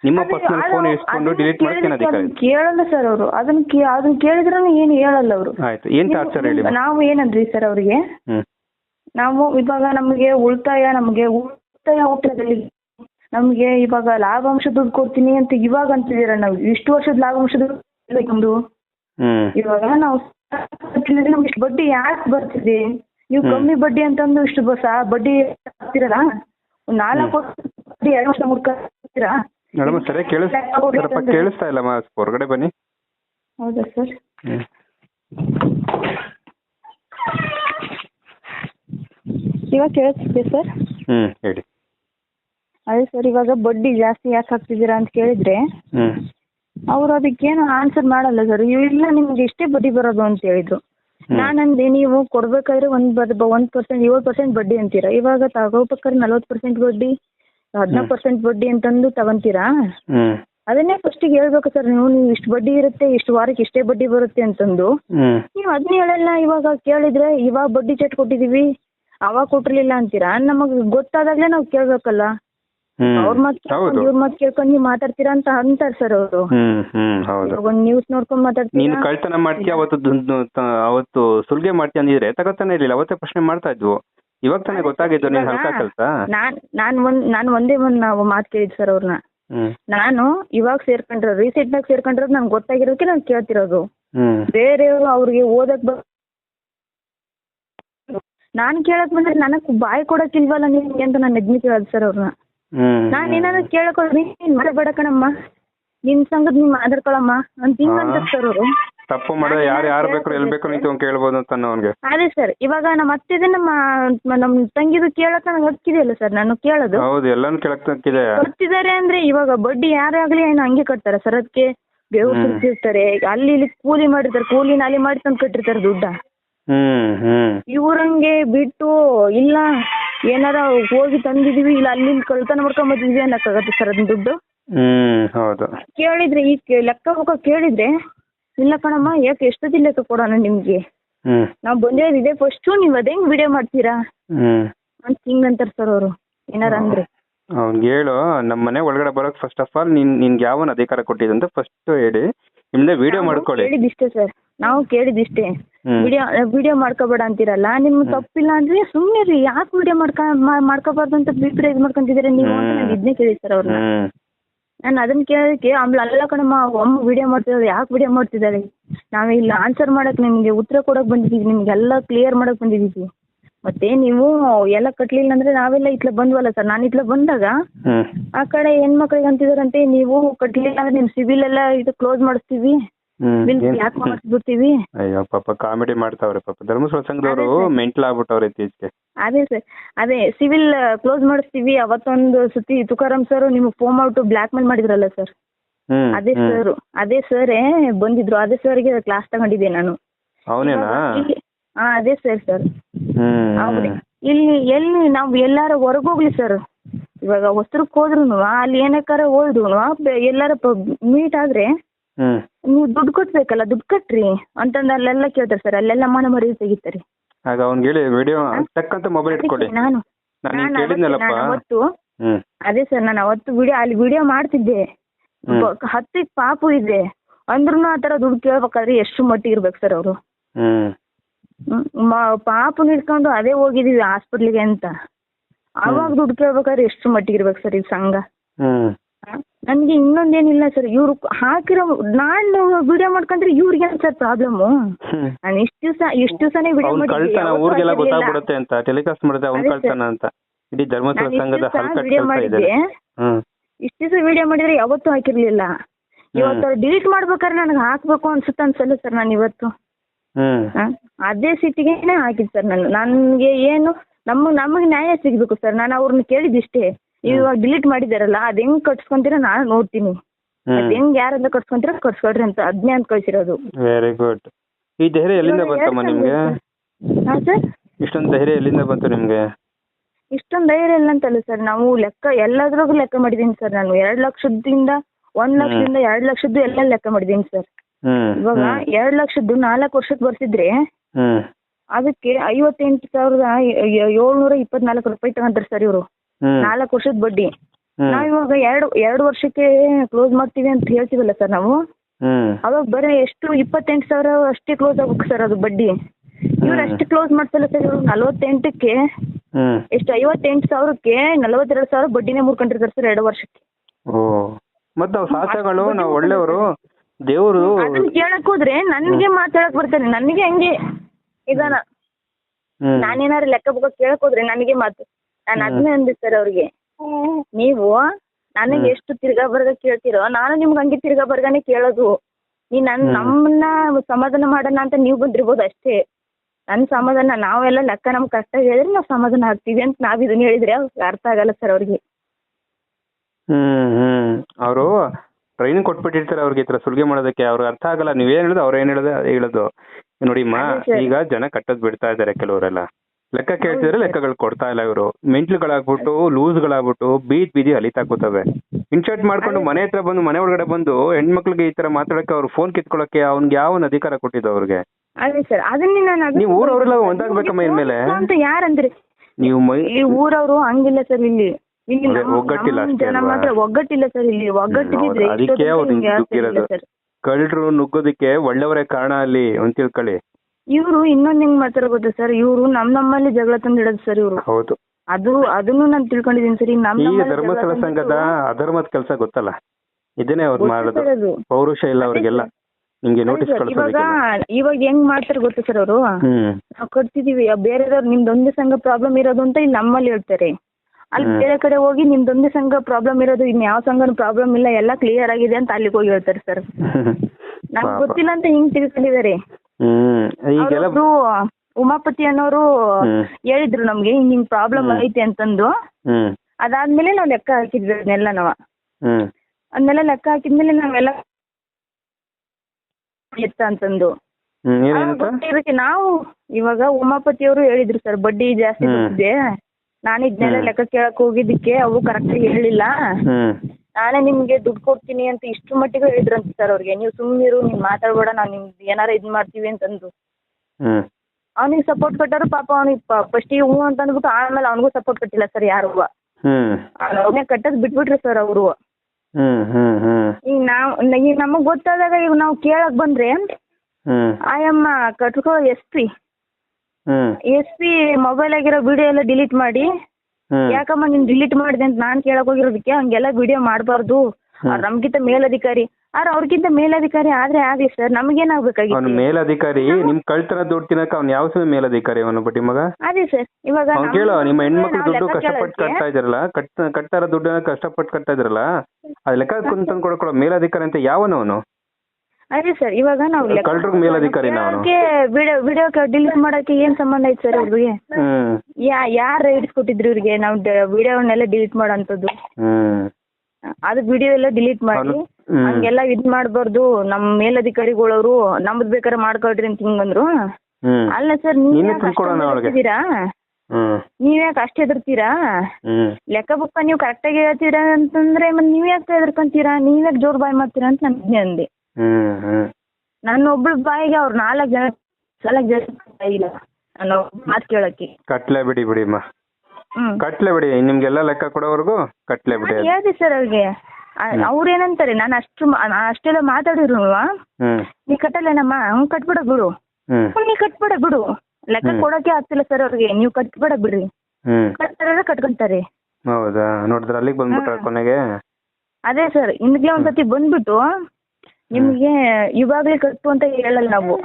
ನಿಮ್ಮ ಪರ್ಸನಲ್ ಫೋನ್ ಇಸ್ಕೊಂಡು ಡಿಲೀಟ್ ಮಾಡಕ್ ಏನು ಅಧಿಕಾರ ಇದೆ. ಕೇಳಲ್ಲ ಸರ್ ಅವರು. ಅದನ್ನ ಕೇ- ಅದನ್ನ ಕೇಳಿದ್ರೂ ಏನು ಹೇಳಲ್ಲ ಅವರು. ಆಯ್ತು ಏನ್ ಟಾರ್ಚರ್ ಹೇಳಿ ನಾವು ಏನಂದ್ರಿ ಸರ್ ಅವರಿಗೆ? ಹ್ಮ್. ನಾವು ಇವಾಗ ನಮಗೆ ಉಳಿತಾಯ ನಮಗೆ ಉಳಿತಾಯ ಹುಟ್ಟದಲ್ಲಿ ನಮಗೆ ಇವಾಗ ಲಾಭಾಂಶ ದುಡ್ಡು ಕೊಡ್ತೀನಿ ಅಂತ ಇವಾಗ ಅಂತಿದ್ದೀರ ನಾವು? ಇಷ್ಟು ವರ್ಷದ ಲಾಭಾಂಶ ದುಡ್ಡು ನಮ್ದು? ಹ್ಮ್. ಇವಾಗ ನಾವು ನಮ್ಗೆ ಇಷ್ಟು ಬಡ್ಡಿ ಯಾಕೆ ಬರ್ತಿದೆ? ನೀವು ಕಮ್ಮಿ ಬಡ್ಡಿ ಅಂತಂದು ಇಷ್ಟು ಬಸ ಬಡ್ಡಿ ಹಾಕ್ತಿರಲ್ಲ? ಒಂದ್ ನಾಲ್ಕು ವರ್ಷ ಬಡ್ಡಿ ಎರಡು ವರ್ಷ ಮುಡ್ಕೊತೀರಾ ಮೇಡಮ್ ಸರಿಯಾಗಿ ಕೇಳಿಸ್ ಸ್ವಲ್ಪ ಕೇಳಿಸ್ತಾ ಇಲ್ಲ ಮಾ ಹೊರಗಡೆ ಬನ್ನಿ. ಹೌದಾ ಸರ್? ಇವಾಗ ಕೇಳಿಸ್ತಿದೆ ಸರ್? ಹ್ಮ್ ಹೇಳಿ. ಅದೇ ಸರ್ ಇವಾಗ ಬಡ್ಡಿ ಜಾಸ್ತಿ ಯಾಕೆ ಹಾಕ್ತಿದ್ದೀರಾ ಅಂತ ಕೇಳಿದ್ರೆ ಹ್ಮ್. ಅವ್ರು ಅದಕ್ಕೇನು ಆನ್ಸರ್ ಮಾಡಲ್ಲ ಸರ್ ಇಲ್ಲ ನಿಮ್ಗೆ ಇಷ್ಟೇ ಬಡ್ಡಿ ಬರೋದು ಅಂತ ಹೇಳಿದ್ರು. ನಾನಂದೆ ನೀವು ಕೊಡ್ಬೇಕಾದ್ರೆ ಒಂದ್ ಬರ್ ಒಂದ್ ಪರ್ಸೆಂಟ್ ಏಳು ಪರ್ಸೆಂಟ್ ಬಡ್ಡಿ ಅಂತೀರಾ? ಇವಾಗ ತಗೋಬೇಕಾದ್ರೆ ನಲ್ವತ್ತು ಪರ್ಸೆಂಟ್ ಬಡ್ಡಿ ಹದಿನಾಲ್ಕು ಪರ್ಸೆಂಟ್ ಬಡ್ಡಿ ಅಂತಂದು ತಗೊಂತೀರಾ? ಅದನ್ನೇ ಫಸ್ಟಿಗೆ ಹೇಳ್ಬೇಕು ಸರ್ ನೀವು ನೀವು ಇಷ್ಟು ಬಡ್ಡಿ ಇರುತ್ತೆ ಇಷ್ಟು ವಾರಕ್ಕೆ ಇಷ್ಟೇ ಬಡ್ಡಿ ಬರುತ್ತೆ ಅಂತಂದು. ನೀವು ಅದನ್ನ ಹೇಳಲ್ಲ ಇವಾಗ ಕೇಳಿದ್ರೆ ಇವಾಗ ಬಡ್ಡಿ ಚೆಟ್ ಕೊಟ್ಟಿದೀವಿ ಅವಾಗ ಕೊಟ್ಟಿರ್ಲಿಲ್ಲ ಅಂತೀರಾ? ನಮಗೆ ಗೊತ್ತಾದಾಗ್ಲೇ ನಾವು ಕೇಳ್ಬೇಕಲ್ಲ. ಅವ್ರ ಮಾತು ಕೇಳ್ಕೊಂಡು ಇವ್ರ ಮಾತು ಕೇಳ್ಕೊಂಡು ನೀವು ಮಾತಾಡ್ತೀರಾ ಅಂತ ಅಂತಾರೆ ಸರ್ ಅವರು. ಹ್ಮ್ ಹ್ಮ್ ಹೌದು. ಒಂದು ನ್ಯೂಸ್ ನೋಡ್ಕೊಂಡು ನೀನು ಮಾತಾಡ್ತೀರಾ ಕಳ್ತನ ಮಾಡ್ತೀಯ ಅವತ್ತು ತ- ಅವತ್ತು ಸುಲ್ಗೆ ಮಾಡ್ತೀಯ ಅಂದಿದ್ರೆ ತಗೋತಾನೆ ಇರ್ಲಿಲ್ಲ ಅವತ್ತೇ ಪ್ರಶ್ನೆ ಮಾಡ್ತಾ ಇದ್ವು. ಇವಾಗ ತಾನೇ ಗೊತ್ತಾಗಿದ್ದು ನೀನ್ ಹಲ್ಕ ಕೆಲ್ಸ ನಾನ್ ನಾನ್ ಒಂದ್ ನಾನ್ ಒಂದೇ ಒಂದ್ ನಾವು ಮಾತು ಕೇಳಿದ್ ಸರ್ ಅವ್ರನ್ನ ಹ್ಮ್. ನಾನು ಇವಾಗ ಸೇರ್ಕೊಂಡ್ರೆ ರೀಸೆಂಟ್ ಆಗಿ ಸೇರ್ಕೊಂಡಿರೋದು ನಂಗೆ ಗೊತ್ತಾಗಿರೋದಕ್ಕೆ ನಾನು ಕೇಳ್ತಿರೋದು. ಹ್ಮ್. ಬೇರೆಯವರು ಅವ್ರಿಗೆ ಓದಕ್ ಬ ನಾನು ಕೇಳಕ್ ಬಂದ್ರೆ ನನಗ್ ಬಾಯಿ ಕೊಡಕ್ಕಿಲ್ವಲ್ಲ ನಿಮ್ಗೆ ಅಂತ ನಾನು ಎದ್ನಿ ಕೇಳೋದು ಸರ್ ಅವ್ರನ್ನ ನಾನು ಏನಾದ್ರು ಕೇಳಕ್ ಹೋದ್ರೆ ನೀನ್ ಮಾಡಬೇಡ ಕಣಮ್ಮ. ನಿನ್ ಸಂಗದ್ ನೀನ್ ಮಾತಾಡ್ಕೊಳಮ್ಮ. ಅಂತ ಹಿಂಗ್ ಅಂತಾರ ಸರ್ ಅವರು ತಪ್ಪು ಮಾಡಿದ್ರೆ ಯಾರು ಯಾರು ಬೇಕು ಎಲ್ಲಿ ಬೇಕು ನಿಂತು ಕೇಳ್ಬೋದು ಅಂತ ಅವನಿಗೆ. ಅದೇ ಸರ್ ಇವಾಗ ನಮ್ಮ ಅತ್ತೆ ನಮ್ಮ ನಮ್ಮ ತಂಗಿದು ಕೇಳಕ್ಕೆ ನನಗೆ ಹಕ್ಕಿದೆಯಲ್ಲ ಸರ್ ನಾನು ಕೇಳೋದು. ಹೌದು ಎಲ್ಲಾನು ಕೇಳಕ್ಕೆ ಹಕ್ಕಿದೆ ಕಟ್ತಿದ್ದಾರೆ ಅಂದ್ರೆ ಇವಾಗ ಬಡ್ಡಿ ಯಾರೇ ಆಗ್ಲಿ ಏನು ಹಂಗೆ ಕಟ್ತಾರೆ ಸರ್ ಅದಕ್ಕೆ ಬೇವು ಸುರಿಸಿರ್ತಾರೆ ಅಲ್ಲಿ ಇಲ್ಲಿ ಕೂಲಿ ಮಾಡಿರ್ತಾರೆ ಕೂಲಿ ನಾಲಿ ಮಾಡಿ ತಂದು ಕಟ್ಟಿರ್ತಾರೆ ದುಡ್ಡ. ಹ್ಮ್ ಹ್ಮ್. ಇವ್ರಂಗೆ ಬಿಟ್ಟು ಇಲ್ಲ. ಏನಾರ ಹೋಗಿ ತಂದಿದೀವಿ ಇಲ್ಲ ಅಲ್ಲಿಂದ ಕಳ್ತನ ಮಾಡ್ಕೊಂಬಂದಿದ್ವಿ ಅನ್ನಕ್ಕಾಗತ್ತೆ ಸರ್ ಅದನ್ನ ದುಡ್ಡು? ಹ್ಮ್ ಹೌದು. ಕೇಳಿದ್ರೆ ಈ ಕೇ- ಲೆಕ್ಕ ಬುಕ್ಕ ಕೇಳಿದ್ರೆ ಇಲ್ಲ ಕಣಮ್ಮ ಯಾಕೆ ಎಷ್ಟೊತ್ತಿಗೆ ಲೆಕ್ಕ ಕೊಡೋಣ ನಿಮ್ಗೆ? ಹ್ಮ್. ನಾವು ಬಂದಿರೋದು ಇದೇ ಫಸ್ಟು ನೀವ್ ಅದೇ ವಿಡಿಯೋ ಮಾಡ್ತೀರಾ? ಹ್ಮ್. ಅಂತ ಹಿಂಗ್ ಅಂತಾರೆ ಸರ್ ಅವರು. ಏನಾರ ಅಂದ್ರೆ. ಅವ್ನಿಗೆ ಹೇಳು ನಮ್ಮ ಮನೆ ಒಳಗಡೆ ಬರೋಕ್ ಫಸ್ಟ್ ಆಫ್ ಆಲ್ ನಿನ್ ನಿನ್ಗೆ ಯಾವನ್ ಅಧಿಕಾರ ಕೊಟ್ಟಿದೆ ಅಂತ ಫಸ್ಟ್ ಹೇಳಿ ನಿಮ್ದೆ ವಿಡಿಯೋ ಮಾಡ್ಕೊಳ್ಳಿ. ಇಷ್ಟೇ ಸರ್. ನಾವು ಕೇಳಿದಿಷ್ಟೇ. ವಿಡಿಯೋ ವಿಡಿಯೋ ಮಾಡ್ಕೋಬೇಡ ಅಂತೀರಲ್ಲ ನಿಮ್ ತಪ್ಪಿಲ್ಲ ಅಂದ್ರೆ ಸುಮ್ನೆ ರೀ ಯಾಕೆ ವಿಡಿಯೋ ಮಾಡ್ಕೊ ಮಾಡ್ಕೋಬಾರ್ದು ಅಂತ ಬಿಟ್ಟು ಇದು ಮಾಡ್ಕೊಂತಿದ್ದೀರಾ? ನೀವು ಅಂತ ನಾನು ಇದನ್ನೇ ಕೇಳಿ ಸರ್ ಅವ್ರನ್ನ. ನಾನು ಅದನ್ನ ಕೇಳೋದಕ್ಕೆ ಆಮೇಲೆ ಅಲ್ಲ ಕಣಮ್ಮ ಒಮ್ಮೆ ವಿಡಿಯೋ ಮಾಡ್ತಿದ್ದಾರೆ ಯಾಕೆ ವಿಡಿಯೋ ಮಾಡ್ತಿದ್ದಾರೆ? ನಾವು ಇಲ್ಲಿ ಆನ್ಸರ್ ಮಾಡಕ್ ನಿಮ್ಗೆ ಉತ್ತರ ಕೊಡಕ್ ಬಂದಿದ್ದೀವಿ ನಿಮ್ಗೆಲ್ಲ ಕ್ಲಿಯರ್ ಮಾಡಕ್ ಬಂದಿದ್ದೀವಿ. ಮತ್ತೆ ನೀವು ಎಲ್ಲ ಕಟ್ಲಿಲ್ಲ ಅಂದ್ರೆ ನಾವೆಲ್ಲ ಇತ್ಲ ಬಂದ್ವಲ್ಲ ಸರ್. ನಾನು ಇತ್ಲ ಬಂದಾಗ ಆ ಕಡೆ ಹೆಣ್ಮಕ್ಳಿಗೆ ಅಂತಿದಾರಂತೆ ನೀವು ಕಟ್ಲಿಲ್ಲ ಅಂದ್ರೆ ನಿಮ್ ಸಿವಿಲ್ ಎಲ್ಲ ಇದು ಕ್ಲೋಸ್ ಮಾಡಿಸ್ತೀವಿ. ಯಾಕೆ ಮಾಡಿಸ್ಬಿಡ್ತೀವಿ ಅಯ್ಯೋ ಪಾಪ ಕಾಮಿಡಿ ಮಾಡ್ತಾವ್ರೆ ಪಾಪ. ಧರ್ಮಸ್ಥಳ ಸಂಘದವರು ಮೆಂಟ್ಲ್ ಆಗ್ಬಿಟ್ಟವ್ರೆ ಇತ್ತೀಚೆಗೆ. ಅದೇ ಸರ್. ಅದೇ ಸಿವಿಲ್ ಕ್ಲೋಸ್ ಮಾಡಿಸ್ತೀವಿ. ಅವತ್ತೊಂದು ಸತಿ ತುಕಾರಾಮ್ ಸರ್ ನಿಮಗೆ ಫೋನ್ ಮಾಡ್ಬಿಟ್ಟು ಬ್ಲಾಕ್ ಮೇಲ್ ಮಾಡಿದ್ರಲ್ಲ ಸರ್? ಅದೇ ಸರ್ ಅದೇ ಸರ್ ಬಂದಿದ್ರು. ಅದೇ ಸರ್ಗೆ ಕ್ಲಾಸ್ ತಗೊಂಡಿದ್ದೆ ನಾನು. ಅವನೇನಾ? ಹಾ ಅದೇ ಸರ್ ಸರ್. ಇಲ್ಲಿ ಎಲ್ಲಿ ನಾವು ಎಲ್ಲಾರ ಹೊರಗೋಗ್ಲಿ ಸರ್. ಇವಾಗ ಹೊಸ್ತ್ರಕ್ಕೆ ಹೋದ್ರು ಅಲ್ಲಿ ಏನಕ್ಕಾರ ಹೋದ್ರು ಎಲ್ಲಾರ ಮೀಟ್ ಆದ್ರೆ ಹ್ಮ್. ನೀವು ದುಡ್ಡು ಕೊಟ್ಬೇಕಲ್ಲ ದುಡ್ಡು ಕಟ್ರಿ ಅಂತಂದು ಅಲ್ಲೆಲ್ಲ ಕೇಳ್ತಾರೆ ಸರ್ ಅಲ್ಲೆಲ್ಲ ಮಾನ ಮರ್ಯಾದೆ ತೆಗಿತಾರೆ. ಆಗ ಅವ್ನಿಗೆ ಹೇಳಿ ವಿಡಿಯೋ ತಕ್ಕಂತ ಮೊಬೈಲ್ ಅದಕ್ಕೆ ನಾನು ನಾನು ನಾನು ಹಿಂಗ್ ಅವತ್ತು- ಕೇಳಿದ್ನಲ್ಲಪ್ಪ ನಾನು ಅವತ್ತು ಹ್ಮ್. ಅದೇ ಸರ್ ನಾನು ಅವತ್ತು ವಿಡಿಯೋ ಅಲ್ಲಿ ವಿಡಿಯೋ ಮಾಡ್ತಿದ್ದೆ. ಹತ್ತು ಬ- ಹತ್ತಿಗೆ ಪಾಪು ಇದೆ. ಅಂದ್ರೂ ಆ ತರ ದುಡ್ಡು ಕೇಳ್ಬೇಕಾದ್ರೆ ಎಷ್ಟು ಮಟ್ಟಿಗೆ ಇರ್ಬೇಕು ಸರ್ ಅವರು. ಹ್ಮ್. ಪಾಪು ಹಿಡ್ಕೊಂಡು ಅದೇ ಹೋಗಿದೀವಿ ಹಾಸ್ಪಿಟ್ಲಿಗೆ ಅಂತ. ಅವಾಗ ದುಡ್ಡು ಕೇಳ್ಬೇಕಾದ್ರೆ ಎಷ್ಟು ಮಟ್ಟಿಗೆ ಇರ್ಬೇಕು ಸರ್ ಈ ಸಂಘ? ಹ್ಮ್. ನನಗೆ ಇನ್ನೊಂದೇನಿಲ್ಲ ಸರ್ ಇವ್ರು ಹಾಕಿರೋ ನಾನು ವಿಡಿಯೋ ಮಾಡ್ಕೊಂಡ್ರೆ ಇವ್ರಿಗೆ ಸರ್ ಪ್ರಾಬ್ಲಮ್ ನಾನು ಇಷ್ಟು ದಿವಸ ಇಷ್ಟು ದಿವಸನೇ ವಿಡಿಯೋ ಕಳ್ತನ ಊರಿಗೆಲ್ಲ ಗೊತ್ತಾಗ್ಬಿಡುತ್ತೆ ಅಂತ. ಟೆಲಿಕಾಸ್ಟ್ ಮಾಡಿದ್ರೆ ಅವ್ನ್ ಅದೇ ಅಂತ. ಇಡೀ ಧರ್ಮಸ್ಥಳ ಸಂಘದ ವಿಡಿಯೋ ಮಾಡಿದ್ದೆ. ಇಷ್ಟು ದಿವಸ ವಿಡಿಯೋ ಮಾಡಿದ್ರೆ ಯಾವತ್ತೂ ಹಾಕಿರ್ಲಿಲ್ಲ. ಇವತ್ತು ಡಿಲೀಟ್ ಮಾಡ್ಬೇಕಾದ್ರೆ ನನಗೆ ಹಾಕ್ಬೇಕು ಅನ್ಸುತ್ತೆ ಅನ್ಸಲ್ಲ ಸರ್ ನಾನು ಇವತ್ತು? ಅದೇ ಸಿಟಿಗೆನೆ ಹಾಕಿದ್ ಸರ್ ನಾನು. ನನ್ಗೆ ಏನು ನಮ್ಮ ನಮಗೆ ನ್ಯಾಯ ಸಿಗಬೇಕು ಸರ್ ನಾನು ಅವ್ರನ್ನ ಕೇಳಿದಿಷ್ಟೇ ಇವಾಗ ಡಿಲೀಟ್ ಮಾಡಿದಾರಲ್ಲ ಅದ್ ಹೆಂಗ್ ಕಟ್ಸ್ಕೊಂತೀರ ನಾನು ನೋಡ್ತೀನಿ. ಅದ್ ಹೆಂಗ್ ಯಾರೆಲ್ಲ ಕಟ್ಸ್ಕೊಂತೀರ ಕಟ್ಸ್ಕೊಳ್ರಿ ಅಂತ ಅದ್ನೇ ಅಂತ ಕಳ್ಸಿರೋದು. ವೆರಿ ಗುಡ್ ಈ ಧೈರ್ಯ ಎಲ್ಲಿಂದ ಬಂತಮ್ಮ ನಿಮ್ಗೆ? ಹಾಂ ಸರ್ ಇಷ್ಟೊಂದು ಧೈರ್ಯ ಎಲ್ಲಿಂದ ಬಂತು ನಿಮ್ಗೆ? ಇಷ್ಟೊಂದು ಧೈರ್ಯ ಇಲ್ಲ ಅಂತಲ್ಲ ಸರ್ ನಾವು ಲೆಕ್ಕ ಎಲ್ಲದ್ರಾಗೂ ಲೆಕ್ಕ ಮಾಡಿದೀನಿ ಸರ್ ನಾನು. ಎರಡ್ ಲಕ್ಷದಿಂದ ಒಂದ್ ಲಕ್ಷದಿಂದ ಎರಡ್ ಲಕ್ಷದ್ದು ಎಲ್ಲ ಲೆಕ್ಕ ಮಾಡಿದೀನಿ ಸರ್ ಹ್ಮ್. ಇವಾಗ ಎರಡ್ ಲಕ್ಷದ್ದು ನಾಲ್ಕು ವರ್ಷಕ್ಕೆ ಬರ್ಸಿದ್ರೆ ಹ್ಮ್. ಅದಕ್ಕೆ ಐವತ್ತೆಂಟು ಸಾವಿರದ ಏಳ್ನೂರ ಇಪ್ಪತ್ನಾಲ್ಕು ರೂಪಾಯಿ ತಗೊಂತಾರೆ ಸರ್ ಇವರು. ನಾಲ್ಕು ವರ್ಷದ ಬಡ್ಡಿ. ನಾವ್ ಇವಾಗ ಎರಡು ಎರಡು ವರ್ಷಕ್ಕೆ ಕ್ಲೋಸ್ ಮಾಡ್ತೀವಿ ಅಂತ ಹೇಳ್ತೀವಲ್ಲ ಸರ್ ನಾವು? ಅವಾಗ ಬರೀ ಎಷ್ಟು ಇಪ್ಪತ್ತೆಂಟು ಸಾವಿರ ಅಷ್ಟೇ ಕ್ಲೋಸ್ ಆಗ್ಬೇಕು ಸರ್ ಅದು ಬಡ್ಡಿ. ಇವ್ರು ಅಷ್ಟು ಕ್ಲೋಸ್ ಮಾಡ್ಸಲ್ಲ ಸರ್ ಇವ್ರು ನಲವತ್ತೆಂಟಕ್ಕೆ. ಎಷ್ಟು ಐವತ್ತೆಂಟು ಸಾವಿರಕ್ಕೆ ನಲವತ್ತೆರಡು ಸಾವಿರ ಬಡ್ಡಿನೇ ಮುರ್ಕೊಂಡಿರ್ತಾರೆ ಸರ್ ಎರಡು ವರ್ಷಕ್ಕೆ. ಮತ್ ನಾವು ಒಳ್ಳೆಯವರು ದೇವರು. ಅದನ್ನ ಕೇಳಕ್ ಹೋದ್ರೆ ನನ್ಗೆ ಮಾತಾಡಕ್ ಬರ್ತಾರೆ ನನಗೆ ಹಂಗೆ. ಇದಾನ ನಾನೇನಾರು ಲೆಕ್ಕ ಬುಕ್ಕ ಕೇಳಕ್ ಹೋದ್ರೆ ನನಗೆ ಮಾತು ನಾನು ಅದನ್ನೇ ಅಂದೆ ಸರ್ ಅವ್ರಿಗೆ. ನೀವು ನನಗೆ ಎಷ್ಟು ತಿರ್ಗಾ ಬರ್ಗ ಕೇಳ್ತಿರೋ ನಾನು ನಿಮ್ಗೆ ಹಂಗೆ ತಿರ್ಗಾ ಬರ್ಗಾನೆ ಕೇಳೋದು. ನೀ ನನ್ ನಮ್ಮನ್ನ ಸಮಾಧಾನ ಮಾಡೋಣ ಅಂತ ನೀವು ಬಂದಿರ್ಬೋದು ಅಷ್ಟೇ. ನನ್ ಸಮಾಧಾನ ನಾವೆಲ್ಲ ಲೆಕ್ಕ ನಮ್ ಕಷ್ಟ ಹೇಳಿದ್ರೆ ನಾವ್ ಸಮಾಧಾನ ಆಗ್ತೀವಿ ಅಂತ ನಾವ್ ಇದನ್ನ ಹೇಳಿದ್ರೆ ಅವ್ರಿಗೆ ಅರ್ಥ ಆಗಲ್ಲ ಸರ್ ಅವ್ರಿಗೆ. ಹ್ಮ್ ಹ್ಮ್. ಅವರು ಟ್ರೈನಿಂಗ್ ಕೊಟ್ಬಿಟ್ಟಿರ್ತಾರೆ ಅವ್ರಿಗೆ ಈ ತರ ಸುಲಿಗೆ ಮಾಡೋದಕ್ಕೆ. ಅವ್ರಿಗೆ ಅರ್ಥ ಆಗಲ್ಲ. ನೀವೇನ್ ಹೇಳುದು ಅವ್ರು ಏನ್ ಹೇಳೋದು ಅದೇ ಹೇಳೋದು. ನೋಡಿಮ್ಮ ಈಗ ಜನ ಕಟ್ಟದ್ ಬಿಡ್ತಾ ಇದ್ದಾರೆ ಕೆಲವರೆಲ್ಲ. ಲೆಕ್ಕ ಕೇಳ್ತಿದ್ರೆ ಲೆಕ್ಕಗಳು ಕೊಡ್ತಾ ಇಲ್ಲ ಇವರು. ಮೆಂಟ್ಲುಗಳಾಗ್ಬಿಟ್ಟು ಲೂಸ್ಗಳಾಗ್ಬಿಟ್ಟು ಬೀದ್ ಬೀದಿ ಅಲಿತಾ ಕೂತವೆ ಇನ್ಶರ್ಟ್ ಮಾಡ್ಕೊಂಡು ಮನೆ ಹತ್ರ ಬಂದು ಮನೆ ಒಳಗಡೆ ಬಂದು ಹೆಣ್ಮಕ್ಳಿಗೆ ಈ ತರ ಮಾತಾಡಕ್ಕೆ ಅವ್ರು ಫೋನ್ ಕಿತ್ಕೊಳಕ್ಕೆ ಅವ್ನಿಗೆ ಯಾವ ಅಧಿಕಾರ ಕೊಟ್ಟಿದ್ದು ಅವ್ರಿಗೆ? ಅದೇ ಸರ್. ಅದನ್ನೇ ನಾನು ನೀವು ಊರವರೆಲ್ಲ ಒಂದಾಗ್ಬೇಕಮ್ಮ ಇನ್ಮೇಲೆ. ಅಂತ ಯಾರಂದ್ರಿ? ನೀವು ಮೈ ಈ ಊರವರು ಹಂಗಿಲ್ಲ ಸರ್ ಇಲ್ಲಿ. ಇಲ್ಲಿ ಒಗ್ಗಟ್ಟಿಲ್ಲ ಜನ ಮಾತ್ರ ಒಗ್ಗಟ್ಟಿಲ್ಲ ಸರ್ ಇಲ್ಲಿ. ಒಗ್ಗಟ್ಟಿದ್ರೆ ಅದಕ್ಕೆ ಅವ್ರು ಕಳ್ಳರು ನುಗ್ಗೋದಕ್ಕೆ ಒಳ್ಳೆಯವರೇ ಕಾರಣ ಅಲ್ಲಿ ಅಂತ ತಿಳ್ಕೊಳ್ಳಿ. ಇವರು ಇನ್ನೊಂದ್ ಹೆಂಗ್ ಮಾಡ್ತಾರ ಗೊತ್ತಾ ಸರ್ ಇವರು ನಮ್ ನಮ್ಮಲ್ಲಿ ಜಗಳ ತಂದಿಡೋದು ಸರ್ ಇವರು. ಹೌದು. ಅದು ಅದನ್ನು ನಾನು ತಿಳ್ಕೊಂಡಿದ್ದೀನಿ ಸರ್ ಈಗ ನಮ್ ಈಗ ನಮ್ಮಲ್ಲಿ ಧರ್ಮಸ್ಥಳ ಜಗಳ ಸಂಘದ ತಂದಿಟ್ಟು ಅಧರ್ಮದ ಕೆಲಸ ಗೊತ್ತಲ್ಲ? ಇದನ್ನೇ ಅವ್ರು ಗೊತ್ತು ಮಾಡೋದು. ಸರ್ ಅದು. ಪೌರುಷ ಇಲ್ಲ ಅವ್ರಿಗೆಲ್ಲ. ನಿಮ್ಗೆ ಅದೇ ನೋಟಿಸ್ ಸರ್, ಇವಾಗ ಕಳ್ಸೋದಕ್ಕೆ ಇವಾಗ ಹೆಂಗ್ ಮಾಡ್ತಾರೆ ಗೊತ್ತಾ ಸರ್ ಅವರು? ಹ್ಮ್. ನಾವು ಕಟ್ತಿದೀವಿ ಬೇರೆದವ್ರು ನಿಮ್ದೊಂದೇ ಸಂಘ ಪ್ರಾಬ್ಲಮ್ ಇರೋದು ಅಂತ ಇಲ್ಲಿ ನಮ್ಮಲ್ಲಿ ಹೇಳ್ತಾರೆ. ಅಲ್ಲಿ ಹ್ಮ್. ಬೇರೆ ಕಡೆ ಹೋಗಿ ನಿಮ್ದೊಂದೇ ಸಂಘ ಪ್ರಾಬ್ಲಮ್ ಇರೋದು ಇನ್ ಯಾವ ಸಂಘನೂ ಪ್ರಾಬ್ಲಮ್ ಇಲ್ಲ ಎಲ್ಲ ಕ್ಲಿಯರ್ ಆಗಿದೆ ಅಂತ ಅಲ್ಲಿಗೆ ಹೋಗಿ ಹೇಳ್ತಾರೆ ಸರ್ ನಂಗ್ ಪಾಪ. ಗೊತ್ತಿಲ್ಲ ಅಂತ ಹಿಂಗ್ ತಿಳ್ಕೊಂಡಿದ್ದಾರೆ. ಹ್ಮ್. ಈಗೆಲ್ಲ ಅವ್ರೊಬ್ರು ಉಮಾಪತಿ ಅನ್ನೋರು ಹೇಳಿದ್ರು ನಮ್ಗೆ ಹಿಂಗ್ ಹಿಂಗ್ ಪ್ರಾಬ್ಲಮ್. ಐತೆ ಅಂತಂದು. ಹ್ಮ್. ಅದಾದ್ಮೇಲೆ ನಾವ್ ಲೆಕ್ಕ ಹಾಕಿದ್ವಿ ಅದನ್ನೆಲ್ಲ ನಾವ. ಹ್ಮ್. ಅದನ್ನೆಲ್ಲ ಲೆಕ್ಕ ಹಾಕಿದ್ಮೇಲೆ ನಾವೆಲ್ಲ ಎತ್ತ ಅಂತಂದು. ಹ್ಮ್ ನಾವು ಇವಾಗ ಉಮಾಪತಿ ಅವರು ಹೇಳಿದ್ರು ಸರ್ ಬಡ್ಡಿ ಜಾಸ್ತಿ ಹ್ಮ್. ಬರ್ತಿದೆ ನಾನು ಇದನ್ನೆಲ್ಲ. ಲೆಕ್ಕ ಕೇಳಕ್ ಹೋಗಿದ್ದಕ್ಕೆ ಅವು ಕರೆಕ್ಟ್ ಹೇಳಿಲ್ಲ. ಹ್ಮ್. ನಾನೇ ನಿಮ್ಗೆ ದುಡ್ಡು ಕೊಡ್ತೀನಿ ಅಂತ ಇಷ್ಟು ಮಟ್ಟಿಗೆ ಹೇಳಿದ್ರಂತೆ ಸರ್ ಅವ್ರಿಗೆ. ನೀವು ಸುಮ್ಮನಿರು ನೀವು ಮಾತಾಡ್ಬೇಡ ನಾವು ನಿಮ್ದು ಏನಾರ ಇದ್ ಮಾಡ್ತೀವಿ ಅಂತಂದು ಹ್ಮ್. ಅವ್ನಿಗೆ ಸಪೋರ್ಟ್ ಕೊಟ್ಟಾರು ಪಾಪ ಅವ್ನಿಗೆ ಫಸ್ಟಿಗೆ ಹೂ ಅಂತ ಅಂದ್ಬಿಟ್ಟು ಆಮೇಲೆ ಅವ್ನಿಗೂ ಸಪೋರ್ಟ್ ಕೊಟ್ಟಿಲ್ಲ ಸರ್ ಯಾರು ಹ್ಮ್. ಅವ್ನೇ ಕಟ್ಟದ್ ಬಿಟ್ಬಿಟ್ರಿ ಸರ್ ಅವರು. ಹ್ಮ್ ಹ್ಮ್ ಹ್ಮ್. ಈಗ ನಾವು ಈಗ ನಮಗ್ ಗೊತ್ತಾದಾಗ ಈಗ ನಾವು ಕೇಳಕ್ ಬಂದ್ರೆ ಹ್ಮ್. ಆಯಮ್ಮ ಕಟ್ಕೋ ಎಸ್ ಪಿ. ಹ್ಮ್. ಎಸ್ ಪಿ ಮೊಬೈಲ್ ಆಗಿರೋ ವಿಡಿಯೋ ಎಲ್ಲ ಡಿಲೀಟ್ ಮಾಡಿ ಯಾಕಮ್ಮ ನೀನ್ ಡಿಲೀಟ್ ಮಾಡಿದೆ ಅಂತ ನಾನ್ ಕೇಳಕ್ ಹೋಗಿರೋದಕ್ಕೆ ಹಂಗೆಲ್ಲ ವಿಡಿಯೋ ಮಾಡಬಾರ್ದು. ನಮ್ಗಿಂತ ಮೇಲಧಿಕಾರಿ ಆದ್ರೆ ಅವ್ರಿಗಿಂತ ಮೇಲಧಿಕಾರಿ ಆದ್ರೆ ಆಗ್ಲಿ ಸರ್ ಅವನು ನಮಗೇನಾಗ್ಬೇಕಾಗಿತ್ತು ಮೇಲಧಿಕಾರಿ ನಿಮ್ ಕಳ್ತನ ದುಡ್ಡು ತಿನ್ನಕ ಅವ್ನ ಯಾವ ಸಲ ಮೇಲಧಿಕಾರಿ ಅವನು ಬಟ್ಟಿ ಮಗ? ಅದೇ ಸರ್ ಇವಾಗ ಕೇಳೋ ನಿಮ್ಮ ಹೆಣ್ಮಕ್ಳು ನಾವು ದುಡ್ಡು ಲೆಕ್ಕ ಕಷ್ಟಪಟ್ಟು ಕೇಳೋದಕ್ಕೆ- ಕಟ್ತಾ ಇದ್ರಲ್ಲ ಕಟ್ ಕಟ್ಟಾರ ದುಡ್ಡನ್ನ ಕಷ್ಟಪಟ್ಟು ಕಟ್ತಾ ಇದ್ರಲ್ಲ ಅದ್ ಲೆಕ್ಕ ತಂದು ಕೊಡ್ಕೊಳೋ ಮೇಲಧಿಕಾರಿ ಅಂತ ಯಾವನು ಅವನು? ಅದೇ ಸರ್ ಇವಾಗ ನಾವು ಲೆಕ್ಕ- ಕಳ್ರಿಗೆ ಮೇಲಧಿಕಾರಿನ ಅವ್ನು? ವಿಡಿಯೋ ವಿಡಿಯೋ ಡಿಲೀಟ್ ಮಾಡೋಕೆ ಏನ್ ಸಂಬಂಧ ಐತೆ ಸರ್ ಅವ್ರಿಗೆ ಹ್ಮ್. ಯಾ ಯಾರು ರೈಟ್ಸ್ ಕೊಟ್ಟಿದ್ರು ಇವ್ರಿಗೆ? ನಾವು ವಿಡಿಯೋವನ್ನೆಲ್ಲ ಡಿಲೀಟ್ ಮಾಡೋಂಥದ್ದು. ಅದು ವಿಡಿಯೋ ಎಲ್ಲ ಡಿಲೀಟ್ ಮಾಡಿ. ಹಂಗೆಲ್ಲ ಇದ್ ಮಾಡ್ಬಾರ್ದು. ನಮ್ಮ ಮೇಲಧಿಕಾರಿಗಳವರು ನಮ್ದು ಬೇಕಾದ್ರೆ ಮಾಡ್ಕೊಳ್ರಿ ಅಂತ ಹಿಂಗಂದ್ರು ಅಲ್ಲ ಸರ್ ನೀವ್ ನೀವ್ಯಾಕೆ ಅಷ್ಟು ಹೆದರ್ತೀರಾ? ಲೆಕ್ಕ ಬುಕ್ಕ ನೀವು ಕರೆಕ್ಟಾಗಿ ಹೇಳ್ತೀರಾ ಅಂತಂದ್ರೆ ಮತ್ತೆ ನೀವ್ಯಾಕೆ ಹೆದರ್ಕೊಂತೀರಾ? ನೀವ್ಯಾಕೆ ಜೋರ್ ಬಾಯ್ ಮಾಡ್ತೀರಾ ಅಂತ ನಾನು ಅಂದೆ. ಹ್ಮ್ ಹ್ಮ್. ನನ್ನ ಒಬ್ಳ ಬಾಯಿಗೆ ಅವ್ರು ನಾಲ್ಕು ಜನ ನಾಲ್ಕು ಜನ ಇಲ್ಲ. ನಾನು ಮಾತು ಕೇಳಕ್ಕೆ ಕಟ್ಲೆ ಬಿಡಿ ಬಿಡಿಮ್ಮ. ಹ್ಮ್. ಕಟ್ಲೆ ಬಿಡಿ ನಿಮ್ಗೆಲ್ಲ ಲೆಕ್ಕ ಕೊಡೋವರೆಗೂ ಕಟ್ಲೆ ಬಿಡಿ ಹೇಳಿ ಹೇಳ್ದೆ ಸರ್ ಅವ್ರಿಗೆ. ಅವ್ರು ಏನಂತಾರೆ ನಾನು ಅಷ್ಟು ಮಾ- ಅಷ್ಟೆಲ್ಲ ಮಾತಾಡಿರು ಹ್ಮ್. ನೀ ಕಟ್ಟಲ್ಲೇನಮ್ಮ ಹಂಗ್ ಕಟ್ಬಿಡ ಬಿಡು. ಹ್ಮ್. ನೀ ಕಟ್ಬಿಡ ಬಿಡು. ಲೆಕ್ಕ ಕೊಡಕ್ಕೆ ಕೊಡೋಕೆ ಆಗ್ತಿಲ್ಲ ಸರ್ ಅವ್ರಿಗೆ ನೀವು ಕಟ್ಬಿಡ ಬಿಡ್ರಿ. ಹ್ಮ್. ಕಟ್ತಾರೆ ಕಟ್ಕೊಂತಾರೆ. ಹೌದಾ? ನೋಡಿದ್ರ ಅಲ್ಲಿಗೆ ಬಂದ್ಬಿಟ್ರ ಹ್ಮ್. ಕೊನೆಗೆ? ಅದೇ ಸರ್ ಹಿಂದ್ಗೆ ಒಂದ್ಸತಿ ಬಂದ್ಬಿಟ್ಟು ನಿಮ್ಗೆ ಇವಾಗ್ಲೇ ಕಟ್ಟು ಅಂತ ಹೇಳಲ್ಲ ನಾವು.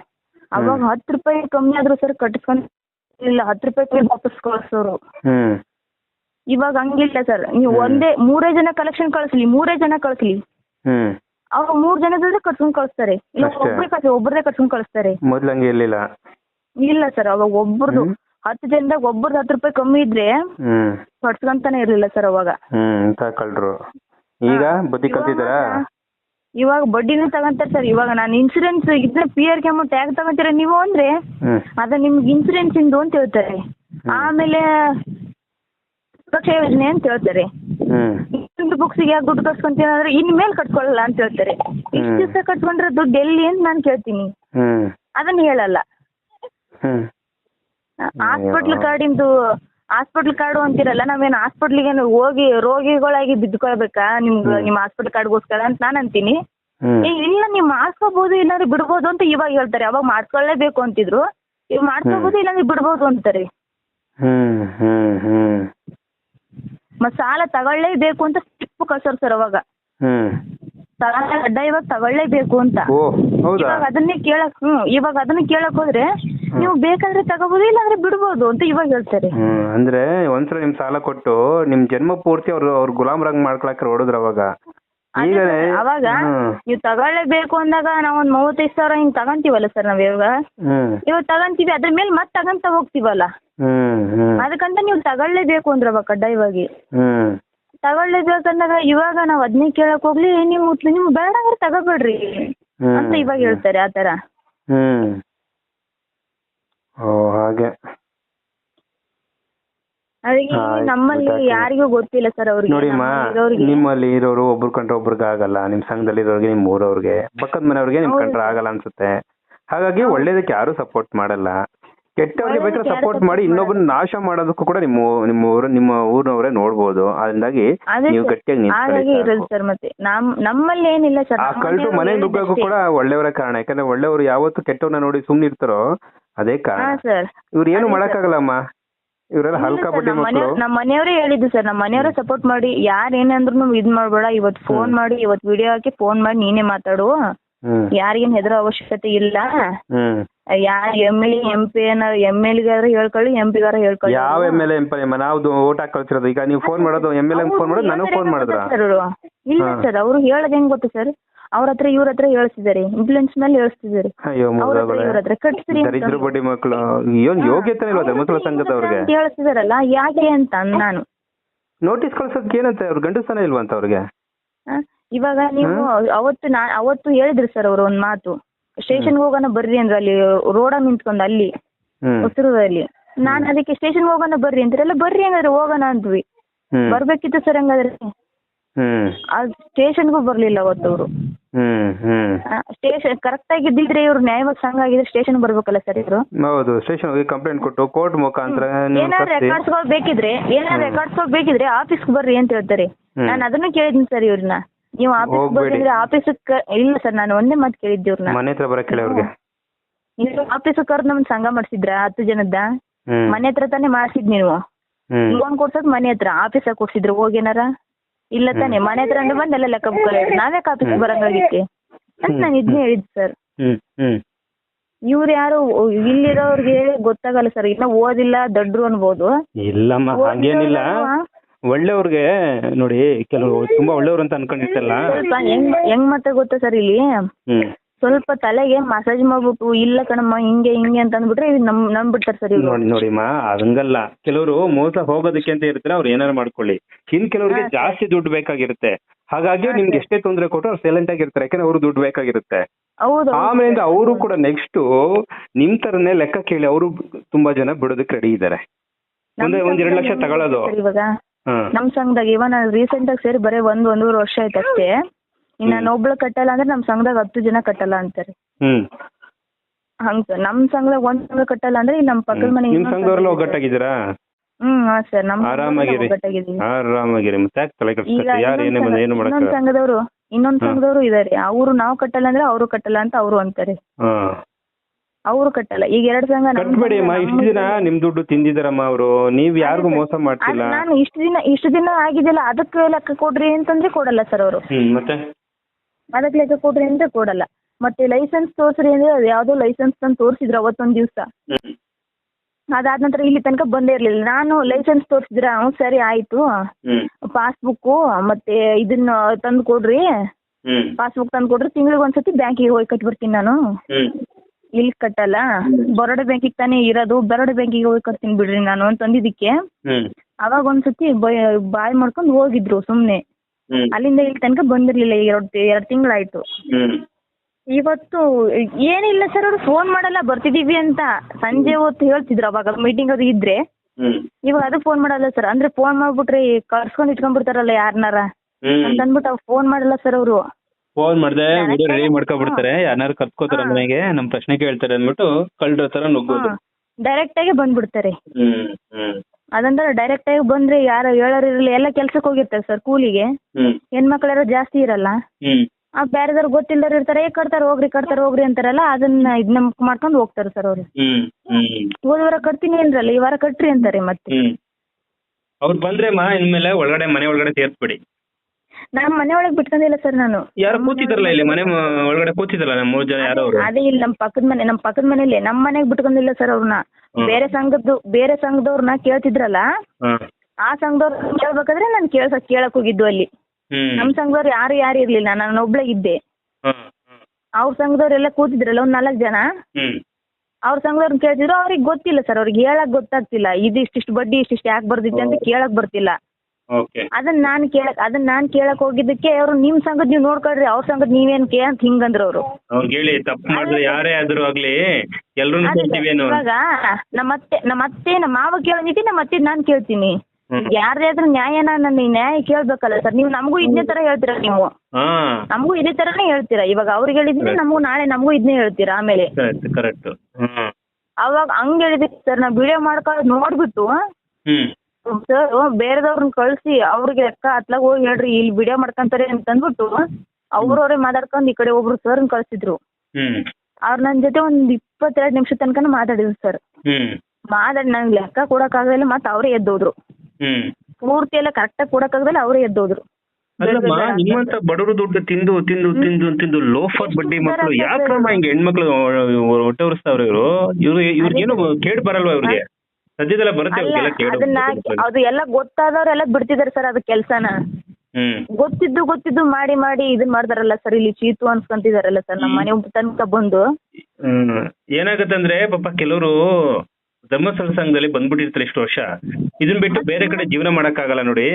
ಅವಾಗ ಹತ್ತು ರೂಪಾಯಿ ಕಮ್ಮಿ ಆದ್ರೂ ಸರ್ ಕಟ್ಟಿಸ್ಕೊಂಡ್ ಇಲ್ಲ ಹತ್ತು ರೂಪಾಯಿ ವಾಪಸ್ ಕಳ್ಸೋರು. ಇವಾಗ ಹಂಗಿಲ್ಲ ಸರ್. ನೀವು ಒಂದೇ ಮೂರೇ ಜನ ಕಲೆಕ್ಷನ್ ಕಳಿಸ್ಲಿ ಮೂರೇ ಜನ ಕಳಿಸ್ಲಿ. ಅವ್ರು ಮೂರ್ ಜನದಲ್ಲೇ ಕಟ್ಸ್ಕೊಂಡ್ ಕಳಿಸ್ತಾರೆ. ಇಲ್ಲ. ಒಬ್ರೇ ಕಳ್ಸಿ ಒಬ್ಬರದೇ ಕಟ್ಸ್ಕೊಂಡ್ ಕಳಿಸ್ತಾರೆ. ಮೊದ್ಲು ಹಂಗೆ ಇರ್ಲಿಲ್ಲ. ಇಲ್ಲ ಸರ್ ಅವಾಗ ಒಬ್ಬರದು. ಹತ್ತು ಜನದಾಗ ಒಬ್ರದ್ದು ಹತ್ತು ರೂಪಾಯಿ ಕಮ್ಮಿ ಇದ್ರೆ ಕಟ್ಸ್ಕೊಂತಾನೆ ಇರ್ಲಿಲ್ಲ ಸರ್ ಅವಾಗ. ಹ್ಮ್ ಕಳ್ರು. ಈಗ ಬುದ್ಧಿ ಕಲ್ತಿದ್ದೀರಾ? ಇವಾಗ- ಬಡ್ಡಿನು ತಗೊಂತಾರೆ ಸರ್. ಇವಾಗ ನಾನು ಇನ್ಸೂರೆನ್ಸ್ ಇದ್ರೆ ಪಿ ಆರ್ ಕೆ ಅಮೌಂಟ್ ಯಾಕೆ ತಗೊಂತೀರ ನೀವು ಅಂದ್ರೆ ಅದು ಅದ ನಿಮ್ಗೆ ಇನ್ಸೂರೆನ್ಸ್ ಇಂದು ಅಂತ ಹೇಳ್ತಾರೆ. ಆಮೇಲೆ ಸುರಕ್ಷಾ ಯೋಜನೆ ಅಂತ ಹೇಳ್ತಾರೆ. ಹ್ಮ್ ಇನ್ನೊಂದು ಬುಕ್ಸಿಗೆ ಯಾಕೆ ದುಡ್ಡು ಕಟ್ಸ್ಕೊಂತೀನಿ ಅಂದ್ರೆ ಇನ್ಮೇಲೆ ಕಟ್ಕೊಳ್ಳಲ್ಲ ಅಂತ ಹೇಳ್ತಾರೆ. ಇಷ್ಟು. ದಿವಸ ಕಟ್ಕೊಂಡ್ರೆ ದುಡ್ಡು ಎಲ್ಲಿ ಅಂತ ನಾನು ಕೇಳ್ತೀನಿ. ಹ್ಮ್ ಅದನ್ನ ಹೇಳಲ್ಲ. ಹ್ಮ್ ಹಾಸ್ಪಿಟ್ಲ್ ಕಾರ್ಡಿಂದು ಹಾಸ್ಪಿಟ್ಲ್ ಕಾರ್ಡು ಅಂತೀರಲ್ಲ ನಾವೇನು ಹಾಸ್ಪಿಟ್ಲಿಗೆ ಹೋಗಿ ರೋಗಿಗಳಾಗಿ ಬಿದ್ದುಕೊಳ್ಬೇಕಾ ನಿಮ್ಗೆ. ನಿಮ್ಮ ಹಾಸ್ಪಿಟ್ಲ್ ಕಾರ್ಡ್ಗೋಸ್ಕರ ಅಂತ ನಾನು ಅಂತೀನಿ. ಏ ಇಲ್ಲ ನೀವು ಮಾಡಿಸ್ಕೋಬಹುದು ಇಲ್ಲಾಂದ್ರೆ ಬಿಡ್ಬೋದು ಅಂತ ಇವಾಗ ಹೇಳ್ತಾರೆ. ಅವಾಗ ಮಾಡ್ಕೊಳ್ಳೇಬೇಕು ಅಂತಿದ್ರು. ಈಗ ಮಾಡ್ಕೋಬಹುದು ಇಲ್ಲಾಂದ್ರೆ ಬಿಡ್ಬೋದು ಅಂತಾರೆ. ಹ್ಮ್ ಹ್ಮ್ ಹ್ಮ್. ಮತ್ ಸಾಲ ತಗೊಳ್ಳೇಬೇಕು ಅಂತ ಸ್ಲಿಪ್ ಕಳ್ಸೋರು ಸರ್ ಅವಾಗ. ಹ್ಮ್. ಸಾಲ ಅಡ್ಡ ಇವಾಗ ತಗೊಳ್ಳೇಬೇಕು ಅಂತ. ಓ ಹೌದಾ? ಇವಾಗ ಅದನ್ನೇ ಕೇಳಕ್ ಹ್ಮ್ ಇವಾಗ ಅದನ್ನ ಕೇಳಕ್ ಹೋದ್ರೆ ನೀವು ಬೇಕಾದ್ರೆ ತಗೋಬಹುದು ಇಲ್ಲಾಂದ್ರೆ ಬಿಡ್ಬೋದು ಅಂತ ಇವಾಗ ಹೇಳ್ತಾರೆ. ಹ್ಮ್ ಅಂದ್ರೆ ಒಂದ್ಸಲ ನಿಮ್ ಸಾಲ ಕೊಟ್ಟು ನಿಮ್ ಜನ್ಮ ಪೂರ್ತಿ ಅವ್ರು ಅವ್ರ ಗುಲಾಮ್ರಂಗ್ ಮಾಡ್ಕೊಳಕ್ಕೆ ಹೊಡೆದ್ರು ಅವಾಗ. ಅದೇ ಈಗ sir, ಅವಾಗ ಹ್ಮ್. ನೀವು ತಗೊಳ್ಳೇಬೇಕು ಅಂದಾಗ ನಾವ್ ಒಂದ್ ಮೂವತ್ತೈದು ಸಾವಿರ ಹಿಂಗ್ ತಗೊಂತೀವಲ್ಲ ಸರ್ ನಾವ್ ಇವಾಗ? ಹ್ಮ್. ಇವಾಗ ತಗೊಂತೀವಿ ಅದ್ರ ಮೇಲೆ ಮತ್ತೆ ತಗೊಂತ ಹೋಗ್ತೀವಲ್ಲ? ಹ್ಮ್ ಹ್ಮ್. ಅದಕ್ಕಂತ ನೀವು ತಗೊಳ್ಳೇಬೇಕು ಅಂದ್ರೆ ಅವಾಗ ಕಡ್ಡಾಯವಾಗಿ. ಹ್ಮ್. ತಗೊಳ್ಳೇಬೇಕಂದಾಗ ಇವಾಗ ನಾವ್ ಅದನ್ನೇ ಕೇಳಕ್ ಹೋಗ್ಲಿ ನೀವು ನೀವು ಬೇಡ ಅಂದ್ರೆ ತಗೋಬೇಡ್ರಿ ಅಂತ ಹ್ಮ್ ಇವಾಗ ಹೇಳ್ತಾರೆ ಆತರ ಹ್ಮ್. ಓ ಹಾಗೆ. ಅದಕ್ಕೆ ನಮ್ಮಲ್ಲಿ ಯಾರಿಗೂ ಗೊತ್ತಿಲ್ಲ ಸರ್ ಅವ್ರಿಗೆ ನೋಡಿಮ್ಮ ನಿಮ್ಮಲ್ಲಿ ಇರೋರು ಒಬ್ರು ಕಂಡ್ರೆ ಒಬ್ರಿಗೆ ಆಗಲ್ಲ ನಿಮ್ ಸಂಘದಲ್ಲಿ ಇರೋರಿಗೆ ನಿಮ್ ಊರವ್ರಿಗೆ. ಪಕ್ಕದ ಮನೆಯವ್ರಿಗೆ ನಿಮ್. ಕಂಡ್ರೆ ಆಗಲ್ಲ ಅನ್ಸುತ್ತೆ. ಹಾಗಾಗಿ ಒಳ್ಳೇದಕ್ಕೆ ಯಾರು ಸಪೋರ್ಟ್ ಮಾಡಲ್ಲ. ಕೆಟ್ಟವ್ರಿಗೆ ಬೇಕಾದ್ರೆ ಸಪೋರ್ಟ್ ಮಾಡಿ ಇನ್ನೊಬ್ರನ್ನ ನಾಶ ಮಾಡೋದಕ್ಕೂ ಕೂಡ ನಿಮ್ಮ ನಿಮ್ಮ ಊರು ನಿಮ್ಮ ಊರಿನವರೇ ನೋಡ್ಬೋದು. ಅದರಿಂದಾಗಿ ಅದೇ ನೀವು ಗಟ್ಟಿಯಾಗಿ ಹಾಗಾಗಿ ಇರೋದು ಸರ್ ಮತ್ತೆ. ನಮ್ ನಮ್ಮಲ್ಲಿ ಏನಿಲ್ಲ ಸರ್. ಆ ಕಳ್ರು ಮನೆ ನುಗ್ಗಕ್ಕೂ ಕೂಡ ಒಳ್ಳೆಯವರ ಕಾರಣ. ಯಾಕಂದ್ರೆ ಒಳ್ಳೆಯವರು ಯಾವತ್ತು ಕೆಟ್ಟವ್ರನ್ನ ನೋಡಿ ಸುಮ್ನೆ ಇರ್ತಾರೋ ಅದೇ ಕಾರಣ. ಸರ್. ಇವ್ರು ಏನು. ಮಾಡಕ್ಕಾಗಲ್ಲಮ್ಮ? ಇವರೆಲ್ಲ ಹಲ್ಕಾಪಟ್ಟಿ ಮಕ್ಕಳು ನಮ್ಮ ಮನೆಯವರೇ ಹೇಳಿದ್ದು ಸರ್ ನಮ್ಮ ಮನೆಯವರೇ ಸಪೋರ್ಟ್ ಮಾಡಿ ಯಾರು ಏನಂದ್ರು ಇದ್ ಮಾಡ್ಬೇಡ ಇವತ್ತು ಫೋನ್ ಮಾಡಿ ಇವತ್ತು ವಿಡಿಯೋ ಹಾಕಿ ಫೋನ್ ಮಾಡಿ ನೀನೇ ಮಾತಾಡು. ಯಾರಿಗೇನ್ ಹೆದರೋ ಅವಶ್ಯಕತೆ ಇಲ್ಲ. ಯಾರ M L M P M L ಗಾರ ಹೇಳ್ಕೊಳ್ಳಿ ಎಂ ಪಿ ಗಾರ ಹೇಳ್ಕೊಳ್ಳಿ. ಯಾವ ಎಂ ಎಲ್ ಎಂ ಎಂ ನಾವು ಓಟ್ ಈಗ ನೀವು ಫೋನ್ ಮಾಡೋದು ಎಂ ಎಲ್ ಎಂ ಫೋನ್ ಮಾಡೋದು ನನಗೆ ಫೋನ್ ಮಾಡಿದ್ರ? ಇಲ್ಲ. ಸರ್ ಅವರು ಹೇಳೋದ್ ಹೆಂಗ್ ಗೊತ್ತು ಸರ್? ಅವ್ರ ಹತ್ರ ಇವ್ರ ಹತ್ರ ಹೇಳ್ತಿದ್ದಾರೆ ಇನ್ಫ್ಲೂಯೆನ್ಸ್ ಮೇಲೆ ಹೇಳ್ತಿದ್ದಾರೆ. ಅಯ್ಯೋ ಅವ್ರ ಹತ್ರ ಮುಗ್ದೋಗಳೇ ಇವ್ರ ಹತ್ರ ಕಟ್ಸ್ರಿ ಅಂತ. ದರಿದ್ರ ಬಡ್ಡಿ ಮಕ್ಕಳು ಏನ್ ಯೋಗ್ಯತೆ ಇಲ್ವಾ ಧರ್ಮಸ್ಥಳ ಸಂಘದವ್ರಿಗೆ? ಅಂತ ಹೇಳ್ತಿದಾರಲ್ಲ ಯಾಕೆ ಅಂತ ಅಂದ್ ನಾನು. ನೋಟಿಸ್ ಕಳ್ಸೋದಕ್ಕೆ ಏನಂತ ಅವ್ರು ಗಂಡಸ್ತಾನೆ ಇಲ್ವಾ ಅಂತ ಅವ್ರಿಗೆ? ಆ, ಇವಾಗ ನೀವು ಅವತ್ತು ನಾ ಅವತ್ತು ಹೇಳಿದ್ರಿ ಸರ್ ಅವರು ಒಂದ್ ಮಾತು. ಸ್ಟೇಷನ್ಗೆ ಹೋಗೋಣ ಬರ್ರಿ ಅಂದ್ರೆ ಅಲ್ಲಿ ರೋಡ ನಿಂತ್ಕೊಂಡು ಅಲ್ಲಿ ಹ್ಮ್. ನಾನು ನಾನ್ ಅದಕ್ಕೆ ಸ್ಟೇಷನ್ ಹೋಗೋಣ ಬರ್ರಿ ಅಂತಾರಲ್ಲ ಬರ್ರಿ ಹಂಗಾದ್ರೆ ಹೋಗೋಣ ಅಂದ್ವಿ. ಹ್ಮ್. ಬರ್ಬೇಕಿತ್ತು ಸರ್ ಹಂಗಾದ್ರೆ. ಹ್ಮ್. ಆ ಸ್ಟೇಷನ್ಗೂ ಬರ್ಲಿಲ್ಲ ಅವತ್ತು ಅವರು. ಹ್ಮ್ ಹ್ಮ್. ಸ್ಟೇಷನ್ ಕರೆಕ್ಟ್ ಆಗಿ ಇದ್ದಿದ್ರೆ ಇವ್ರು ನ್ಯಾಯವಾಗಿ ಸಂಘ ಆಗಿದ್ರೆ ಸ್ಟೇಷನ್ ಬರ್ಬೇಕಲ್ಲ ಸರ್ ಇವರು? ಹೌದು ಸ್ಟೇಷನ್ ಹೋಗಿ ಕಂಪ್ಲೇಂಟ್ ಕೊಟ್ಟು ಕೋರ್ಟ್ ಮುಖಾಂತರ ನೀವು ಏನಾದ್ರು ರೆಕಾರ್ಡ್ಸ್ ಬೇಕಿದ್ರೆ ಏನಾದ್ರು ರೆಕಾರ್ಡ್ಸ್ ಬೇಕಿದ್ರೆ ಆಫೀಸ್ ಬರ್ರಿ ಅಂತ ಹೇಳ್ತಾರೆ. ಹ್ಮ್. ನಾನು ಅದನ್ನು ಕೇಳಿದ್ದೀನಿ ಸರ್ ಇವ್ರನ್ನ. ನೀವು ಆಫೀಸ್ ಬರ್ರಿ ಹೋಗ್ಬೇಡಿ. ಅಂದ್ರೆ ಆಫೀಸಕ್ಕೆ ಇಲ್ಲ ಸರ್ ನಾನು ಒಂದೇ ಮಾತು ಕೇಳಿದ್ದೆ ಇವ್ರನ್ನ. ಮನೆ ಹತ್ರ ಬರಕ್ಕೆ ಹೇಳಿ ಅವ್ರಿಗೆ. ನೀವು ಆಫೀಸ್ ಕರ್ದು ನಮ್ಮ ಸಂಘ ಮಾಡಿಸಿದ್ರ ಹತ್ತು ಜನದ ಹ್ಮ್. ಮನೆ ಹತ್ರ ತಾನೇ ಮಾಡಿಸಿದ್ ನೀವು. ಹ್ಮ್. ಲೋನ್ ಕೊಡ್ಸೋದ್ ಮನೆ ಹತ್ರ ಆಫೀಸ್ ಕೊಡ್ಸಿದ್ರು ಹೋಗೇನಾರ ಇಲ್ಲ ತಾನೇ ಮನೆ ಹತ್ರ ಅಂದ್ರೆ ಬಂದು ಎಲ್ಲ ಲೆಕ್ಕ ಬುಕ್ಕ ನಾವೇ ಆಫೀಸ್ ಬರಂಗಾಗಿಕ್ಕೆ ಅಂತ ನಾನು ಇದನ್ನೇ ಹೇಳಿದ್ದು ಸರ್. ಹ್ಮ್ ಹ್ಮ್. ಇವ್ರು ಯಾರು ಇಲ್ಲಿರೋರ್ಗೆ ಗೊತ್ತಾಗಲ್ಲ ಸರ್. ಇನ್ನ ಓದಿಲ್ಲ ದಡ್ರು ಅನ್ಬೋದು. ಇಲ್ಲಮ್ಮ ಹಾಗೇನಿಲ್ಲ. ಒಳ್ಳೆಯವ್ರಿಗೆ ನೋಡಿ ಕೆಲವು ತುಂಬಾ ಒಳ್ಳೆಯವ್ರು ಅಂತ ಅನ್ಕೊಂಡಿರ್ತಲ್ಲ ಸ್ವಲ್ಪ ಹೆಂಗ್ ಹೆಂಗ್ ಮತ್ತೆ ಗೊತ್ತಾ ಸರ್ ಇಲ್ಲಿ? ಹ್ಮ್. ಸ್ವಲ್ಪ ತಲೆಗೆ ಮಸಾಜ್ ಮಾಡ್ಬಿಟ್ಟು ಇಲ್ಲ ಕಣಮ್ಮ ಹಿಂಗೆ ಹಿಂಗೆ ಅಂತ ಅಂದ್ಬಿಟ್ರೆ ನಮ್ ನಂಬ್ಬಿಡ್ತಾರೆ ಸರ್ ಇವ್ರು. ನೋಡಿ ನೋಡಿಮ್ಮ ಹಂಗಲ್ಲ. ಕೆಲವರು ಮೋಸ ಹೋಗೋದಕ್ಕೆ ಅಂತ ಇರ್ತಾರೆ ಅವ್ರು ಏನಾರು ಮಾಡ್ಕೊಳ್ಳಿ. ಇನ್ ಕೆಲವರಿಗೆ ಜಾಸ್ತಿ ದುಡ್ಡು ಬೇಕಾಗಿರುತ್ತೆ. ಹಾಗಾಗಿ ನಿಮ್ಗೆ ಎಷ್ಟೇ ತೊಂದರೆ ಕೊಟ್ಟು ಅವ್ರು ಸೈಲೆಂಟ್ ಆಗಿರ್ತಾರೆ ಯಾಕಂದ್ರೆ ಅವ್ರು ದುಡ್ಡು ಬೇಕಾಗಿರುತ್ತೆ. ಹೌದು ಆಮೇಲೆ ಅವರು ಕೂಡ ನೆಕ್ಸ್ಟ್ ನಿಮ್ ತರನೇ ಲೆಕ್ಕ ಕೇಳಿ ಅವರು ತುಂಬಾ ಜನ ಬಿಡೋದಕ್ಕೆ ರೆಡಿ ಇದ್ದಾರೆ. ಒಂದೇ ಒಂದ್ ಎರಡ್ ಲಕ್ಷ ತಗೊಳ್ಳೋದು ಇವಾಗ? ನಮ್ ಸಂಘದಾಗ ಇವಾಗ ನಾನು ರೀಸೆಂಟ್ ಆಗಿ ಸೇರಿ ಬರೀ ಒಂದ್ ಒಂದೂವರೆ ವರ್ಷ ಆಯ್ತು ಅಷ್ಟೇ ಇನ್ನ ನಾನು ಒಬ್ಳು ಕಟ್ಟಲ್ಲ ಅಂದ್ರೆ ನಮ್ ಸಂಘದಾಗ ಹತ್ತು ಜನ ಕಟ್ಟಲ್ಲ ಅಂತಾರೆ. ಹ್ಮ್. ಹಂಗ ಸರ್. ನಮ್ ಸಂಘದಾಗ ಒಂದ್ ಸಂಘ ಕಟ್ಟಲ್ಲ ಅಂದ್ರೆ ನಮ್ ಪಕ್ಕದ ಮನೆ ನಿಮ್ ಸಂಘದವ್ರೆಲ್ಲ ಒಗ್ಗಟ್ಟಾಗಿದ್ದೀರಾ? ಹ್ಮ್ ಹಾ ಸರ್. ನಮ್ ಆರಾಮಾಗಿರಿ. ಆರಾಮಾಗಿರಿ. ಮತ್ತೆ ಯಾಕೆ ತಲೆ ಈಗ ಕೆಡ್ಸ್ಕೊತೀರಿ ಯಾರು ಏನೇ ಬಂದ ಏನು ಇನ್ನೊಂದ್ ಮಾಡಕ್ಕ ಸಂಘದವರು ಇನ್ನೊಂದ್ ಹಾ. ಸಂಘದವರು ಇದಾರೆ. ಅವ್ರು ನಾವು ಕಟ್ಟಲ್ಲ ಅಂದ್ರೆ ಅವರು ಕಟ್ಟಲ್ಲ ಅಂತ ಅವರು ಅಂತಾರೆ. ಹಾ. ಅವರು ಕಟ್ಟಲ್ಲ. ಈಗ ಎರಡ್ ಸಂಘ ನಮ್ ಕಟ್ಬೇಡಿ ಅಮ್ಮ. ಸಂಘ, ಇಷ್ಟು ದಿನ ನಿಮ್ ದುಡ್ಡು ತಿಂದಿದಾರಮ್ಮ ಅವರು. ನೀವ್ ಯಾರಿಗೂ ಮೋಸ ಮಾಡ್ತಿಲ್ಲ. ನಾನು ಇಷ್ಟು ದಿನ ಇಷ್ಟು ದಿನ ಆಗಿದೆಯಲ್ಲ ಅದಕ್ಕೆ ಲೆಕ್ಕ ಕೊಡ್ರಿ ಅಂತಂದ್ರೆ ಕೊಡಲ್ಲ ಸರ್ ಅವರು. ಹ್ಮ್ ಮತ್ತೆ? ಅದಕ್ಕೆ ಲೆಕ್ಕ ಕೊಡ್ರಿ ಅಂದ್ರೆ ಕೊಡಲ್ಲ. ಮತ್ತೆ ಲೈಸೆನ್ಸ್ ತೋರಿಸ್ರಿ ಅಂದ್ರೆ ಅದು ಯಾವ್ದೋ ಲೈಸೆನ್ಸ್ ತಂದು ತೋರಿಸಿದ್ರು ಅವತ್ತೊಂದು ದಿವಸ. ಅದಾದ ನಂತರ ಇಲ್ಲಿ ತನಕ ಬಂದೇ ಇರ್ಲಿಲ್ಲ. ನಾನು ಲೈಸೆನ್ಸ್ ತೋರಿಸಿದ್ರ ಹ್ಞೂ ಸರಿ ಆಯ್ತು. ಪಾಸ್ಬುಕ್ ಪಾಸ್ಬುಕ್ಕು ಮತ್ತೆ ಇದನ್ನ ತಂದು ಕೊಡ್ರಿ. ಪಾಸ್ಬುಕ್ ತಂದು ಕೊಡ್ರಿ. ತಿಂಗಳಿಗೆ ಒಂದ್ಸತಿ ಬ್ಯಾಂಕಿಗೆ ಹೋಗಿ ಕಟ್ಬಿಡ್ತೀನಿ ನಾನು. ಇಲ್ಲಿ ಕಟ್ಟಲ್ಲ. ಬರೋಡ ಬ್ಯಾಂಕಿಗೆ ತಾನೇ ಇರೋದು. ಬರೋಡ ಬ್ಯಾಂಕಿಗೆ ಹೋಗಿ ಕಟ್ತೀನಿ ಬಿಡ್ರಿ ನಾನು ಅಂತಂದಿದ್ದಕ್ಕೆ ಅವಾಗ ಒಂದ್ಸತಿ ಬೈ- ಬಾಯ್ ಮಾಡ್ಕೊಂಡು ಹೋಗಿದ್ರು ಸುಮ್ನೆ. ಹ್ಮ್ ಅಲ್ಲಿಂದ ಇಲ್ಲಿ ತನಕ ಬಂದಿರ್ಲಿಲ್ಲ ಎರಡು ಎರಡು ತಿಂಗಳಾಯ್ತು. ಹ್ಮ್. ಇವತ್ತು ಏನಿಲ್ಲ ಸರ್ ಅವ್ರು ಫೋನ್ ಮಾಡಲ್ಲ ಬರ್ತಿದೀವಿ ಅಂತ ಸಂಜೆ ಹೊತ್ತು ಹೇಳ್ತಿದ್ರು ಅವಾಗ ಮೀಟಿಂಗ್ ಅದು ಇದ್ರೆ. ಇವಾಗ ಅದು ಫೋನ್ ಮಾಡಲ್ಲ ಸರ್ ಅಂದ್ರೆ ಫೋನ್ ಮಾಡ್ಬಿಟ್ರೆ ಕರ್ಸ್ಕೊಂಡ್ ಇಟ್ಕೊಂಡ್ಬಿಡ್ತಾರಲ್ಲ ಯಾರನ್ನಾರ ಅಂತ ಅಂದ್ಬಿಟ್ಟು ಅವ್ರು ಫೋನ್ ಮಾಡಲ್ಲ ಸರ್ ಅವರು. ಫೋನ್ ಮಾಡ್ದೆ ವಿಡಿಯೋ ರೆಡಿ ಮಾಡ್ಕೊಬಿಡ್ತಾರೆ. ಯಾರು ಕರ್ಕೋತಾರೆ ಮನೆಗೆ ನಮ್ ಪ್ರಶ್ನೆ ಕೇಳ್ತಾರೆ ಅಂದ್ಬಿಟ್ಟು ಕಳ್ಳರ ತರ ನುಗ್ಗೋದು. ಡೈರೆಕ್ಟ್ ಆಗಿ ಬಂದ್ಬಿಡ್ತಾರೆ. ಅದಂದ್ರೆ ಡೈರೆಕ್ಟ್ ಆಗಿ ಬಂದ್ರೆ ಯಾರು ಹೇಳೋರು ಇರಲಿ ಎಲ್ಲ ಕೆಲ್ಸಕ್ಕೆ ಹೋಗಿರ್ತಾರೆ ಸರ್ ಕೂಲಿಗೆ. ಹ್ಮ್. ಯಾರು ಜಾಸ್ತಿ ಇರಲ್ಲ. ಆ ಬೇರೆದವ್ರು ಗೊತ್ತಿಲ್ಲದವ್ರು ಇರ್ತಾರೆ ಏ ಕಟ್ತಾರೆ ಹೋಗ್ರಿ ಕಟ್ತಾರೆ ಹೋಗ್ರಿ ಅಂತಾರಲ್ಲ ಅದನ್ನ ಇದ್ ಇದನ್ನ ಮಾಡ್ಕೊಂಡು ಹೋಗ್ತಾರೆ ಸರ್ ಅವರು. ಹೋದ ವಾರ ಕಟ್ತೀನಿ ಅಂದ್ರಲ್ಲ ಈ ವಾರ ಕಟ್ರಿ ಅಂತಾರೆ ಮತ್ತೆ. ಅವ್ರು ಬಂದ್ರೆ ಮಾ ಇನ್ಮೇಲೆ ಒಳಗಡೆ ಮನೆ ಒಳಗಡೆ ಸೇರ್ಸ್ಬಿಡಿ. ನಮ್ಮ ಮನೆ ಒಳಗೆ ಬಿಟ್ಕೊಂಡಿಲ್ಲ ಸರ್ ನಾನು. ಯಾರೋ ಕೂತಿದ್ರಲ್ಲ ಇಲ್ಲಿ? ಮನೆ ಮ- ಒಳಗಡೆ ಕೂತಿದ್ರಲ್ಲ ನಮ್ಮ ಮೂರ್ ಜನ ಯಾರೋ ಅವರು? ಅದೇ ಇಲ್ಲಿ ನಮ್ಮ ಪಕ್ಕದ ಮನೆ ನಮ್ಮ ಪಕ್ಕದ ಮನೇಲಿ ನಮ್ಮ ಮನೆಗೆ ಬಿಟ್ಕೊಂಡಿಲ್ಲ ಸರ್ ಅವ್ರನ್ನ. ಬೇರೆ ಸಂಘದ್ದು ಬೇರೆ ಸಂಘದವ್ರನ್ನ ಕೇಳ್ತಿದ್ರಲ್ಲ? ಆ ಸಂಘದವ್ರ ಕೇಳ್ಬೇಕಾದ್ರೆ ನಾನು ಕೇಳ್ಸ ಕೇಳಕ್ ಹೋಗಿದ್ದು ಅಲ್ಲಿ. ನಮ್ ನಮ್ಮ ಸಂಘದವ್ರು ಯಾರು ಯಾರು ಇರ್ಲಿಲ್ಲ ನಾನು ಒಬ್ಳೆ ಇದ್ದೆ. ಅವ್ರ ಸಂಘದವ್ರೆಲ್ಲ ಕೂತಿದ್ರಲ್ಲ ಒಂದ್ ನಾಲ್ಕು ಜನ? ಅವ್ರ ಸಂಘದವ್ರನ್ನ ಕೇಳ್ತಿದ್ರು ಅವ್ರಿಗೆ ಗೊತ್ತಿಲ್ಲ ಸರ್ ಅವ್ರಿಗೆ ಹೇಳಕ್ ಗೊತ್ತಾಗ್ತಿಲ್ಲ. ಇದು ಇಷ್ಟಿಷ್ಟು ಬಡ್ಡಿ ಇಷ್ಟಿಷ್ಟು ಯಾಕೆ ಬರ್ದಿತ್ತೆ ಅಂತ ಕೇಳಕ್ ಬರ್ತಿಲ್ಲ. ಓಕೆ ಅದನ್ನ ನಾನು ಕೇಳಕ್ ಅದನ್ನ ನಾನು ಕೇಳಕ್ ಹೋಗಿದ್ದಕ್ಕೆ ಅವ್ರು ನಿಮ್ ಸಂಘದ್ ನೀವು ನೋಡ್ಕೊಳ್ರಿ ಅವ್ರ ಸಂಗತ್ ನೀವೇನ್ ಕೇ ಅಂತ ಹಿಂಗಂದ್ರು ಅವರು. ಅವ್ರಿಗೆ ಹೇಳಿ ತಪ್ಪು ಮಾಡಿದ್ರೆ ಯಾರೇ ಆದ್ರೂ ಆಗ್ಲಿ ಎಲ್ರು ಕೇಳ್ತೀವೇನು ಇವಾಗ ನಮ್ಮ ಅತ್ತೆ ನಮ್ಮ ಅತ್ತೆ ನಮ್ಮ ಮಾವ ಕೇಳಿ ನಮ್ಮ ಅತ್ತೆ ನಾನು ಕೇಳ್ತೀನಿ. ಯಾರದೇ ಯಾರೇ ಆದ್ರೂ ನ್ಯಾಯನ ನನ್ನ ನ್ಯಾಯ ಕೇಳ್ಬೇಕಲ್ಲ ಸರ್ ನೀವು ನಮಗೂ ಇದನ್ನೇ ತರ ಹೇಳ್ತೀರಾ ನೀವು? ಹಾ. ನಮಗೂ ಇದೇ ತರನೇ ಹೇಳ್ತೀರಾ? ಇವಾಗ ಅವ್ರಿಗೆ ಹೇಳಿದ್ರೆ ನಮಗೂ ನಾಳೆ ನಮಗೂ ಇದನ್ನೇ ಹೇಳ್ತೀರಾ ಆಮೇಲೆ? ಕರೆಕ್ಟ್ ಕರೆಕ್ಟ್ ಹ್ಮ್. ಅವಾಗ ಹಂಗ್ ಹೇಳಿದ್ರಿ ಸರ್ ನಾವು ವಿಡಿಯೋ ಮಾಡ್ಕೊಂಡು ನೋಡ್ಬಿಟ್ಟು ಹ್ಮ್. ಸರ್ ಬೇರೆದವ್ರನ್ನ ಕಳ್ಸಿ ಅವ್ರಿಗೆ ಅಕ್ಕ ಅತ್ಲಾಗ ಹೋಗಿ ಹೇಳ್ರಿ ಇಲ್ಲಿ ವಿಡಿಯೋ ಮಾಡ್ಕೊಂತಾರೆ ಅಂತ ಅಂದ್ಬಿಟ್ಟು ಅವ್ರವ್ರೇ ಮಾತಾಡ್ಕೊಂಡು ಈ ಕಡೆ ಒಬ್ರು ಸರ್ ಕಳ್ಸಿದ್ರು. ಹ್ಮ್. ಅವ್ರು ನನ್ನ ಜೊತೆ ಒಂದ್ ಇಪ್ಪತ್ತೆರಡು ನಿಮಿಷ ತನಕ ಮಾತಾಡಿದ್ರು ಸರ್ ಹ್ಮ್. ಮಾತಾಡಿ ನಂಗೆ ಲೆಕ್ಕ ಕೊಡೋಕ್ಕಾಗಲಿಲ್ಲ ಮತ್ತೆ ಅವರೇ ಎದ್ದೋದ್ರು. ಹ್ಮ್. ಪೂರ್ತಿ ಎಲ್ಲ ಕರೆಕ್ಟಾಗಿ ಕೊಡೋಕ್ಕಾಗದಿಲ್ಲ ಅವರೇ ಎದ್ದೋದ್ರು. ಅಲ್ಲಮ್ಮ ನಿಮ್ಮಂತ ಬಡವರು ದುಡ್ಡು ತಿಂದು ತಿಂದು ತಿಂದು ತಿಂದು ಲೋಫರ್ ಬಡ್ಡಿ ಮಕ್ಕಳು ಯಾಕಮ್ಮ ಹಿಂಗೆ ಹೆಣ್ಮಕ್ಳು ಹೊಟ್ಟೆ ಉರಿಸ್ತಾವ್ರೆ ಇವರು? ಇವ್ರು ಇವ್ರಿಗೇನು ಕೇಳಿ ಬರಲ್ವಾ ಇವ್ರಿಗೆ? ಸದ್ಯದಲ್ಲ ಬರುತ್ತೆ ಅಲ್ಲ ಅವ್ರಿಗೆಲ್ಲ ಕೇಡು ಅದನ್ನ ಅದು ಎಲ್ಲ ಗೊತ್ತಾದವ್ರೆಲ್ಲ ಬಿಡ್ತಿದಾರೆ ಸರ್ ಅದು ಕೆಲಸನ. ಹ್ಮ್. ಗೊತ್ತಿದ್ದು ಗೊತ್ತಿದ್ದು ಮಾಡಿ ಮಾಡಿ ಇದನ್ ಮಾಡ್ತಾರಲ್ಲ ಸರ್ ಇಲ್ಲಿ ಚೀತು ಅನ್ಸ್ಕೊಂತಿದಾರಲ್ಲ ಸರ್ ನಮ್ಮ ಮನೆ ತನಕ ಬಂದು. ಹ್ಮ್. ಏನಾಗತ್ತಂದ್ರೆ ಪಾಪ ಕೆಲವರು ಧರ್ಮಸ್ಥಳ ಸಂಘದಲ್ಲಿ ಬಂದ್ಬಿಟ್ಟಿರ್ತಾರೆ ಇಷ್ಟು ವರ್ಷ. ಇದನ್ ಬಿಟ್ಟು ಬೇರೆ ಕಡೆ ಜೀವನ ಮಾಡಕ್ಕಾಗಲ್ಲ ನೋಡಿ.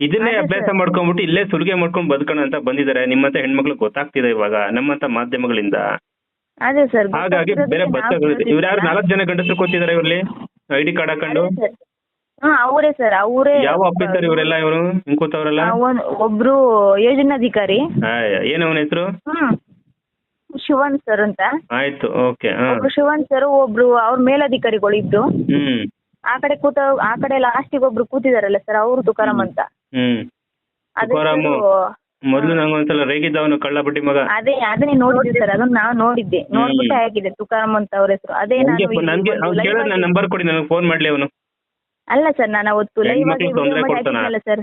ಇದನ್ನೇ ಅಭ್ಯಾಸ ಮಾಡ್ಕೊಂಡ್ಬಿಟ್ಟು ಇಲ್ಲೇ ಸುಲಿಗೆ ಮಾಡ್ಕೊಂಡು ಬದುಕೋಣ ಅಂತ ಬಂದಿದ್ದಾರೆ ನಿಮ್ಮಂತ ಹೆಣ್ಮಕ್ಳು ಗೊತ್ತಾಗ್ತಿದೆ ಇವಾಗ ನಮ್ಮಂತ ಮಾಧ್ಯಮಗಳಿಂದ. ಅದೇ ಸರ್ ಹಾಗಾಗಿ ಬೇರೆ ಬಸ್ಗಳಿದೆ ಇವ್ರು ಯಾರು ನಾಲ್ಕು ಜನ ಗಂಡಸರು ಕೂತಿದ್ದಾರೆ ಇವ್ರಲ್ಲಿ? ಐಡಿ ಕಾರ್ಡ್ ಹಾಕೊಂಡು ಹಾ ಅವರೇ ಸರ್ ಅವರೇ ಯಾವ ಆಫೀಸರ್ ಇವರೆಲ್ಲ ಇವರು? ಹಿಂಗ್ ಕೂತವ್ರಲ್ಲ ಒಬ್ರು ಯೋಜನಾಧಿಕಾರಿ ಏನು ಅವನ ಹೆಸರು? ಶಿವನ್ ಸರ್ ಅಂತ. ಆಯ್ತು ಓಕೆ ಒಬ್ರು ಶಿವನ್ ಸರ್ ಒಬ್ರು ಅವ್ರ ಮೇಲಧಿಕಾರಿಗಳು ಇದ್ದು ಹ್ಮ್. ಆ ಕಡೆ ಕೂತ ಆ ಕಡೆ ಲಾಸ್ಟಿಗೆ ಒಬ್ರು ಕೂತಿದಾರಲ್ಲ ಸರ್ ಅವರು ತುಕಾರಾಮ್ ಅಂತ. ಅದೇ ಮೊದ್ಲು ನಂಗೆ ಒಂದ್ಸಲ ರೇಗಿದ್ದವನು ಕಳ್ಳ ಬಡ್ಡಿ ಮಗ. ಅದೇ ಅದನ್ನೇ ನೋಡಿದ್ವಿ ಸರ್ ಅದನ್ನ ನಾವು ನೋಡಿದ್ದೆ. ನೋಡ್ಬಿಟ್ಟು ಹಾಕಿದೆ ತುಕಾರಾಮ್ ಅಂತ ಅವ್ರ ಹೆಸರು. ಅದೇ ನಾನು ನನ್ಗೆ ಅವ್ನು ನನ್ನ ನಂಬರ್ ಕೊಡಿ ನನಗೆ ಫೋನ್ ಮಾಡ್ಲಿ ಅವನು. ಅಲ್ಲ ಸರ್ ನಾನು ಅವತ್ತು ಲೈವ್ ಆಗಿ ತೊಂದ್ರೆ ಮಾಡಿ ಕೊಡ್ತಾನ? ಹಾಕಿದ್ನಲ್ಲ ಸರ್.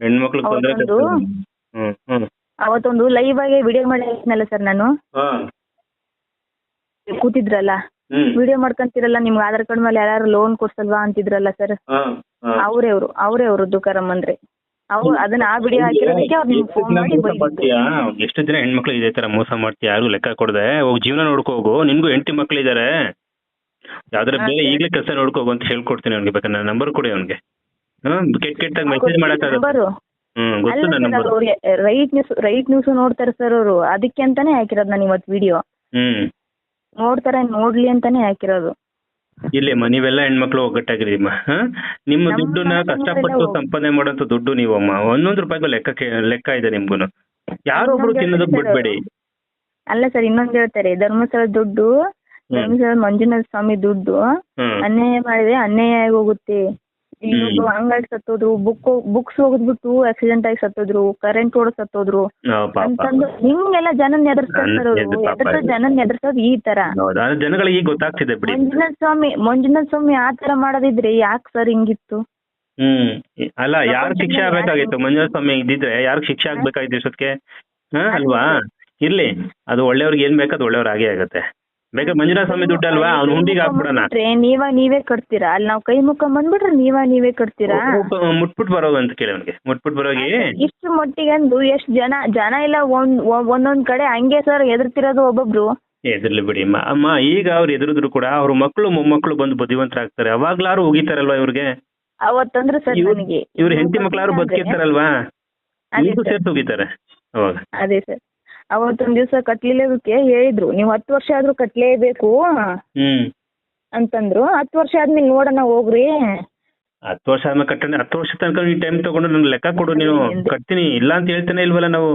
ಹೆಣ್ಮಕ್ಳು ತೊಂದರೆ ಅವತ್ತೊಂದು ಲೈವ್ ಆಗಿ ವಿಡಿಯೋ ಮಾಡಿ ಹಾಕಿದ್ನಲ್ಲ ಸರ್ ನಾನು. ಕೂತಿದ್ರಲ್ಲ. ವಿಡಿಯೋ ಮಾಡ್ಕೊಂತಿರಲ್ಲ ನಿಮ್ಗೆ ಆಧಾರ್ ಕಾರ್ಡ್ ಮೇಲೆ ಯಾರು ಲೋನ್ ಕೊಡ್ಸಲ್ವಾ ಅಂತಿದ್ರಲ್ಲ ಸರ್. ಅವ್ರೆ ಅವ್ರು ಅವರೇ ಅವರು ತುಕಾರಾಮ್ ಅಂದ್ರೆ. ಅವ್ರು ಅದನ್ನ ಆ ವಿಡಿಯೋ ಹಾಕಿರೋದಕ್ಕೆ ಅವ್ರು ನಿಮ್ಗೆ ಎಷ್ಟು ಫೋನ್ ದಿನ ಮಾಡಿ ಮೋಸ ಬೈದಿದ್ದು ಎಷ್ಟು ದಿನ ಹೆಣ್ಮಕ್ಳು ಇದೇ ತರ ಮೋಸ ಮಾಡ್ತೀಯ? ಯಾರು ಲೆಕ್ಕ ಕೊಡದೆ? ಹೋಗಿ ಜೀವನ ನೋಡ್ಕೋಗು ಹೋಗು. ನಿನ್ಗೂ ಹೆಂಡತಿ ಮಕ್ಳು ಇದಾರೆ. ಯಾವ್ದಾರ ಬೇರೆ ಈಗಲೇ ಕೆಲಸ ನೋಡ್ಕೋ ಹೋಗು ಅಂತ ಹೇಳ್ಕೊಡ್ತೀನಿ ಅವ್ನಿಗೆ. ಬೇಕಾದ್ರೆ ನನ್ನ ನಂಬರ್ ಕೊಡಿ ಅವ್ನಿಗೆ. ಕೆಟ್ಟ ಕೆಟ್ಟಾಗಿ ಮೆಸೇಜ್ ಮಾಡಕ್ಕಾಗತ್ತೆ ನಂಬರು. ಹ್ಮ್ ಗೊತ್ತು ನನ್ನ number. Right news right news ನೋಡ್ತಾರೆ ಸರ್ ಅವರು. ಅದಕ್ಕೆ ಅಂತಾನೆ ಹಾಕಿರೋದು ನಾನು ಇವತ್ತು ವಿಡಿಯೋ ಹ್ಮ್. ನೋಡ್ತಾರೆ ನೋಡ್ಲಿ ಅಂತಾನೆ ಹಾಕಿರೋದು. ಇಲ್ಲಮ್ಮ ನೀವೆಲ್ಲ ಹೆಣ್ಮಕ್ಳು ಒಗ್ಗಟ್ಟಾಗಿರಿಮ್ಮ ಅಮ್ಮ ನಿಮ್ಮ ದುಡ್ಡನ್ನ ಕಷ್ಟಪಟ್ಟು ಸಂಪಾದನೆ ಮಾಡೋಂಥ ದುಡ್ಡು ನೀವಮ್ಮ. ಒಂದೊಂದು ರೂಪಾಯಿಗೂ ಲೆಕ್ಕ ಲೆಕ್ಕ ಇದೆ ನಿಮ್ಗೂನು. ಯಾರೊಬ್ರು ಒಬ್ರು ತಿನ್ನೋದಕ್ಕೆ ಬಿಡ್ಬೇಡಿ. ಅಲ್ಲ ಸರ್ ಇನ್ನೊಂದು ಹೇಳ್ತಾರೆ. ಧರ್ಮಸ್ಥಳ ದುಡ್ಡು. ಧರ್ಮಸ್ಥಳ ಮಂಜುನಾಥ ಸ್ವಾಮಿ ದುಡ್ಡು ಅನ್ಯಾಯ ಮಾಡಿದ್ರೆ ಅನ್ಯಾಯ ಆಗಿ ಹೋಗುತ್ತೆ. ಇನ್ನೊಬ್ರು ಹಂಗಾಗಿ ಸತ್ತೋದ್ರು ಬುಕ್ ಬುಕ್ಸ್ ಹೋಗಿದ್ಬಿಟ್ಟು ಆಕ್ಸಿಡೆಂಟ್ ಆಗಿ ಸತ್ತೋದ್ರು ಕರೆಂಟ್ ಹೊಡೆದ್ ಸತ್ತೋದ್ರು. ಅಂತಂದು ಹಿಂಗೆಲ್ಲ ಜನನ್ ಎದುರಿಸ್ತಾರೆ ಎದುರ್ಸೋ ಜನನ್ ಎದುರ್ಸೋದು ಈ ತರ. ಜನಗಳಿಗೆ ಗೊತ್ತಾಗ್ತಿದೆ ಬಿಡಿ. ಮಂಜುನಾಥ ಸ್ವಾಮಿ ಮಂಜುನಾಥ ಸ್ವಾಮಿ ಆ ತರ ಮಾಡೋದಿದ್ರೆ ಯಾಕೆ ಸರ್ ಹಿಂಗಿತ್ತು? ಹ್ಮ್ ಅಲ್ಲ ಯಾರು ಶಿಕ್ಷೆ ಆಗ್ಬೇಕಾಗಿತ್ತು? ಮಂಜುನಾಥ ಸ್ವಾಮಿ ಇದ್ದಿದ್ರೆ ಯಾರು ಶಿಕ್ಷೆ ಆಗ್ಬೇಕಾಗಿತ್ತು ಇಷ್ಟೊತ್ತಿಗೆ ಹಾ ಅಲ್ವಾ? ಇರ್ಲಿ. ಅದು ಒಳ್ಳೆಯವ್ರಿಗೆ ಏನ್ ಬೇಕು ಅದು ಒಳ್ಳೆಯವ್ರ ಆಗೇ ಆಗತ್ತೆ. ಬೇಕಾದ್ರೆ ಮಂಜುನಾಥ ಸ್ವಾಮಿ ದುಡ್ಡು ಅಲ್ವಾ ಅವ್ನ ಹುಂಡಿಗೆ ಹಾಕ್ಬಿಡೋಣ. ಬಿಟ್ರೆ ನೀವ ನೀವೇ ಕಟ್ತೀರಾ ಅಲ್ಲಿ ನಾವ್ ಕೈ ಮುಖ ಬಂದ್ಬಿಟ್ರೆ ನೀವ ನೀವೇ ಕಟ್ತೀರಾ? ಮುಟ್ಬಿಟ್ ಬರೋದು ಅಂತ ಕೇಳಿ ಅವನಿಗೆ. ಮುಟ್ಬಿಟ್ ಬರೋಗಿ ಇಷ್ಟು ಮಟ್ಟಿಗೆ ಅಂದು ಎಷ್ಟ್ ಜನ ಜನ ಇಲ್ಲ ಒಂದ್ ಒ- ಒಂದೊಂದ್ ಕಡೆ ಹಂಗೆ ಸರ್ ಎದುರ್ತಿರೋದು ಒಬ್ಬೊಬ್ರು. ಎದುರ್ಲಿ ಬಿಡಿ. ಅಮ್ಮ ಅಮ್ಮ ಈಗ ಅವ್ರು ಎದುರಿದ್ರು ಕೂಡ ಅವ್ರ ಮಕ್ಕಳು ಮೊಮ್ಮಕ್ಕಳು ಬಂದು ಬುದ್ಧಿವಂತರಾಗ್ತಾರೆ. ಅವಾಗ್ಲಾರು ಹೋಗಿತಾರಲ್ವಾ ಇವ್ರಿಗೆ? ಅವತ್ತಂದ್ರೆ ಸರ್ ಇವ್ರು- ನನಗೆ ಇವ್ರ ಹೆಂಡತಿ ಮಕ್ಕಳಾರು ಬದುಕಿರ್ತಾರಲ್ವಾ? ಅದೇ ಈಗೂ ಸರ್. ಸೇರ್ಸಿ ಹೋಗಿತಾರೆ ಅವಾಗ. ಅದೇ ಸರ್. ಅವತ್ತೊಂದ್ ದಿವಸ ಕಟ್ಲಿಲ್ಲದಕ್ಕೆ ಹೇಳಿದ್ರು. ನೀವು ಹತ್ತು ವರ್ಷ ಆದ್ರೂ ಕಟ್ಲೇಬೇಕು ಹ್ಮ್. ಅಂತಂದ್ರು. ಹತ್ತು ವರ್ಷ ಆದ್ಮೇಲೆ ನೋಡೋಣ ಹೋಗ್ರಿ. ಹತ್ತು ವರ್ಷ ಆದ್ಮೇಲೆ ಕಟ್ಟಣ ಹತ್ತು ವರ್ಷ ತನಕ ನೀ ಟೈಮ್ ತಗೊಂಡು ನನ್ ಲೆಕ್ಕ ಕೊಡು. ನೀವು. ಕಟ್ತೀನಿ ಇಲ್ಲ ಅಂತ ಹೇಳ್ತಾನೆ ಇಲ್ವಲ್ಲ ನಾವು?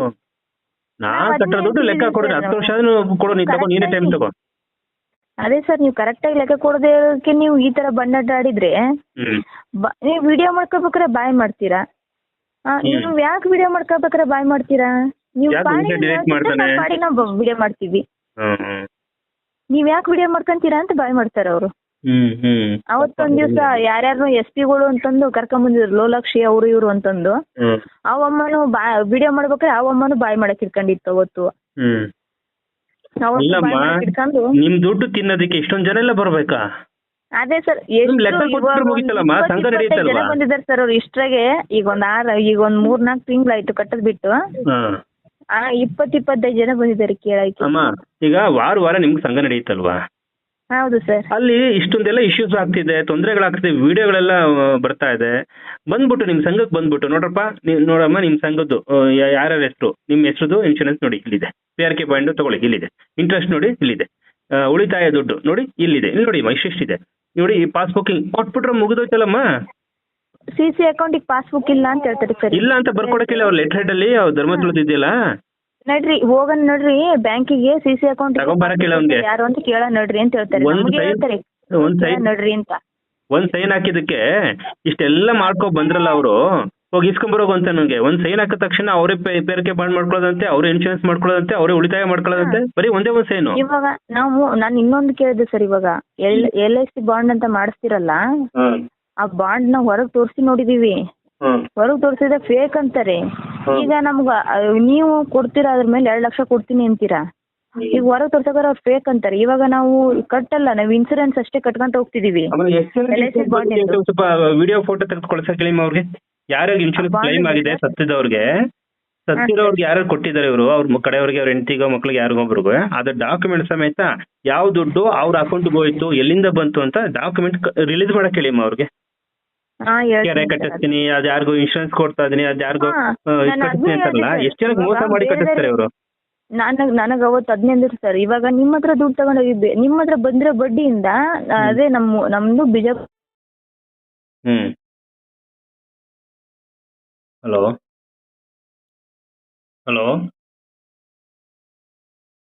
ನಾ ಕಟ್ಟೋ ದುಡ್ಡು ಲೆಕ್ಕ ಕೊಡು ಹತ್ತು ವರ್ಷ ಆದ್ರೂ ಕೊಡು ನೀನ್ ತಗೊಂಡು ನೀನೇ ಟೈಮ್ ತಗೋ. ಅದೇ ಸರ್ ನೀವು ಕರೆಕ್ಟ್ ಆಗಿ ಲೆಕ್ಕ ಕೊಡೋದಕ್ಕೆ ನೀವು ಈ ತರ ಬಣ್ಣಾಟ ಆಡಿದ್ರೆ ಹ್ಮ್. ಬ- ನೀವು ವಿಡಿಯೋ ಮಾಡ್ಕೋಬೇಕಾರೆ ಬಾಯ್ ಮಾಡ್ತೀರಾ? ನೀವು ಯಾಕೆ ವಿಡಿಯೋ ಮಾಡ್ಕೋಬೇಕಾರೆ ಬಾಯ್ ಮಾಡ್ತೀರಾ? ನೀವು ಮಾಡಿ ನಾವು ವಿಡಿಯೋ ಮಾಡ್ತೀವಿ. ನೀವ್ ಯಾಕೆ ವಿಡಿಯೋ ಮಾಡ್ಕೊಂತೀರಾ ಅಂತ ಬಾಯ್ ಮಾಡ್ತಾರ ಅವರು. ಅವತ್ತೊಂದ್ ದಿವ್ಸ ಯಾರ್ಯಾರು ಎಸ್ ಪಿಗಳು ಅಂತಂದು ಕರ್ಕೊಂಡ್ ಬಂದಿದ್ರು ಲೋಲಾಕ್ಷಿ ಅವರು ಇವ್ರು ಅಂತಂದು. ಹ್ಮ್. ಅವಮ್ಮನು ಬಾ ವಿಡಿಯೋ ಮಾಡ್ಬೇಕಾದ್ರೆ ಅವಮ್ಮನು ಬಾಯ್ ಮಾಡಕ್ ಇಟ್ಕೊಂಡಿತ್ತು ಅವತ್ತು. ನಿಮ್ ದುಡ್ಡು ತಿನ್ನೋದಕ್ಕೆ ಇಷ್ಟೊಂದ್ ಜನ ಎಲ್ಲ ಬರ್ಬೇಕಾ? ಅದೇ ಸರ್ ಬಂದಿದ್ದಾರೆ ಸರ್ ಅವ್ರು ಇಷ್ಟ್ರಾಗೆ. ಈಗ ಒಂದ್ ಆರ್ ಈಗ ಒಂದ್ ಮೂರ್ ನಾಲ್ಕು ತಿಂಗಳಾಯ್ತು ಕಟ್ಟದ್ ಬಿಟ್ಟು ಆ ಇಪ್ಪತ್ ಇಪ್ಪತ್ತೈದು ಜನ ಬಂದಿದ್ದಾರೆ ಕೇಳಕ್ಕೆ ಅಮ್ಮ ಈಗ ವಾರ ವಾರ ನಿಮ್ಗೆ ಸಂಘ ನಡೆಯುತ್ತಲ್ವಾ? ಹೌದು ಸರ್. ಅಲ್ಲಿ ಇಷ್ಟೊಂದೆಲ್ಲ ಇಶ್ಯೂಸ್ ಆಗ್ತಿದೆ ತೊಂದರೆಗಳಾಗ್ತಿದೆ ವಿಡಿಯೋಗಳೆಲ್ಲ ಬರ್ತಾ ಇದೆ. ಬಂದ್ಬಿಟ್ಟು ನಿಮ್ ಸಂಘಕ್ಕೆ ಬಂದ್ಬಿಟ್ಟು ನೋಡ್ರಪ್ಪ ನೀವ್ ನೋಡಮ್ಮ ನಿಮ್ ಸಂಘದ್ದು ಯಾರ್ಯಾರ ಹೆಸರು ನಿಮ್ ಹೆಸರುದು ಇನ್ಶೂರೆನ್ಸ್ ನೋಡಿ ಇಲ್ಲಿದೆ. ಪಿ ಆರ್ ಕೆ ಪಾಯಿಂಟ್ ತಗೊಳ್ಳಿ ಇಲ್ಲಿದೆ. ಇಂಟ್ರೆಸ್ಟ್ ನೋಡಿ ಇಲ್ಲಿದೆ. ಆ, ಉಳಿತಾಯ ದುಡ್ಡು ನೋಡಿ ಇಲ್ಲಿದೆ. ಇಲ್ಲಿ ನೋಡಿ ಇಷ್ಟಿದೆ ನೋಡಿ ಈ ಬುಕ್ಕಿಂಗ್ ಕೊಟ್ಬಿಟ್ರೆ ಮುಗಿದೋಯ್ತಲ್ಲಮ್ಮ. ಸಿ ಸಿ ಅಕೌಂಟಿಗೆ ಪಾಸ್ಬುಕ್ ಇಲ್ಲ ಅಂತ ಹೇಳ್ತಾರೆ ಸರ್. ಇಲ್ಲ ಅಂತ ಬರ್ಕೊಡಕ್ಕಿಲ್ಲ ಅವ್ರ ಲೆಟರ್ ಹೆಡ್ ಅಲ್ಲಿ ಅವ್ರ ಧರ್ಮಸ್ಥಳದ ಇದೆಯಲ್ಲ ನಡ್ರಿ ಹೋಗನ್ ನೋಡ್ರಿ ಬ್ಯಾಂಕಿಗೆ ಸಿ ಸಿ ಅಕೌಂಟ್ ತಗೊಂಬರಕ್ಕಿಲ್ಲ ಅವ್ನ್ಗೆ. ಯಾರು ಅಂತ ಕೇಳ ನಡ್ರಿ ಅಂತ ಹೇಳ್ತಾರೆ. ಒಂದ್ ನಮ್ಗೆ ಹೇಳ್ತಾರೆ ಒಂದ್ ಸೈನ್ ನೋಡ್ರಿ ಅಂತ. ಒಂದ್ ಸೈನ್ ಹಾಕಿದಕ್ಕೆ ಇಷ್ಟೆಲ್ಲ ಮಾಡ್ಕೊ ಬಂದ್ರಲ್ಲ ಅವರು ಹೋಗಿ ಇಸ್ಕೊಂಬರೋಗು ಅಂತ ನನಗೆ ಒಂದ್ ಸೈನ್ ಹಾಕಿದ ತಕ್ಷಣ ಅವರೇ ಪೇರಿಕೆ ಬಾಂಡ್ ಮಾಡ್ಕೊಳ್ಳೋದಂತೆ ಅವರೇ ಇನ್ಶೂರೆನ್ಸ್ ಮಾಡ್ಕೊಳ್ಳೋದಂತೆ ಅವರೇ ಉಳಿತಾಯ ಮಾಡ್ಕೊಳ್ಳೋದಂತೆ ಬರೀ ಒಂದೇ ಒಂದ್ ಸೈನು ಇವಾಗ ನಾವು ನಾನು ಇನ್ನೊಂದು ಕೇಳಿದೆ ಸರ್ ಇವಾಗ. L L I C bond ಅಂತ ಮಾಡಿಸ್ತಿರಲ್ಲ? ಆ ಬಾಂಡ್ನ ಹೊರಗ್ ತೋರಿಸಿ ನೋಡಿದೀವಿ. ಹೊರಗ್ ತೋರಿಸಿದ್ರೆ ಫೇಕ್ ಅಂತಾರೆ. ಈಗ ನಮ್ಗ ನೀವು ಕೊಡ್ತೀರಾ ಅದ್ರ ಮೇಲೆ ಎರಡ್ ಲಕ್ಷ ಕೊಡ್ತೀನಿ ಅಂತೀರಾ? ಈಗ ಹೊರಗ್ ತೋರ್ಸಕ್ಕಾರ ಅವ್ರು ಫೇಕ್ ಅಂತಾರೆ. ಇವಾಗ ನಾವು ಕಟ್ಟಲ್ಲ ನಾವ್ ಇನ್ಸೂರೆನ್ಸ್ ಅಷ್ಟೇ ಕಟ್ಕೊಂತ ಹೋಗ್ತಿದೀವಿ. ಸ್ವಲ್ಪ ವಿಡಿಯೋ ಫೋಟೋ ತೆಗೆದು ಕಳ್ಸಕ್ ಹೇಳಿ ಅವ್ರಿಗೆ? ಯಾರ್ಯಾರು ಇನ್ಶೂರೆನ್ಸ್ ಕ್ಲೈಮ್ ಆಗಿದೆ ಸತ್ತಿದವ್ರಿಗೆ? ಸತ್ತಿರೋರ್ಗೆ ಯಾರು ಕೊಟ್ಟಿದ್ದಾರೆ ಇವರು? ಅವ್ರ ಕಡೆಯವ್ರಿಗೆ ಅವ್ರ ಹೆಂಡತಿಗೋ ಮಕ್ಳಿಗೆ ಯಾರಿಗೊಬ್ರಿಗೆ ಅದ್ರ ಡಾಕ್ಯುಮೆಂಟ್ ಸಮೇತ ಯಾವ ದುಡ್ಡು ಅವ್ರ ಅಕೌಂಟ್ಗೆ ಹೋಯ್ತು ಎಲ್ಲಿಂದ ಬಂತು ಅಂತ ಡಾಕ್ಯುಮೆಂಟ್ ರಿಲೀಸ್ ಮಾಡಕ್ ಹೇಳಿಮ್ಮ ಅವ್ರಿಗೆ. ಕೆರೆ. ಕಟ್ಟಿಸ್ತೀನಿ ಅದ್ ಯಾರಿಗೂ ಇನ್ಶೂರೆನ್ಸ್ ಕೊಡ್ತಾ ಇದೀನಿ ಅದ್ ಯಾರಿಗೂ ಕಟ್ಟಿಸ್ತೀನಿ ಅಂತಾರಲ್ಲ ಎಷ್ಟು ಜನಕ್ಕೆ ಮೋಸ ಮಾಡಿ ಕಟ್ಟಿಸ್ತಾರೆ ಇವರು? ನನಗ್ ನನಗ್ ಅವತ್ತು ಹದಿನೈದು ಸರ್ ಇವಾಗ ನಿಮ್ಮ ಹತ್ರ ದುಡ್ಡು ತಗೊಂಡೋಗಿದ್ದೆ ನಿಮ್ಮ ಹತ್ರ ಬಂದಿರೋ ಬಡ್ಡಿಯಿಂದ ಅದೇ ನಮ್ಮ ನಮ್ದು ಬಿಜಾಪುರ ಹ್ಮ್. ಹಲೋ? ಹಲೋ?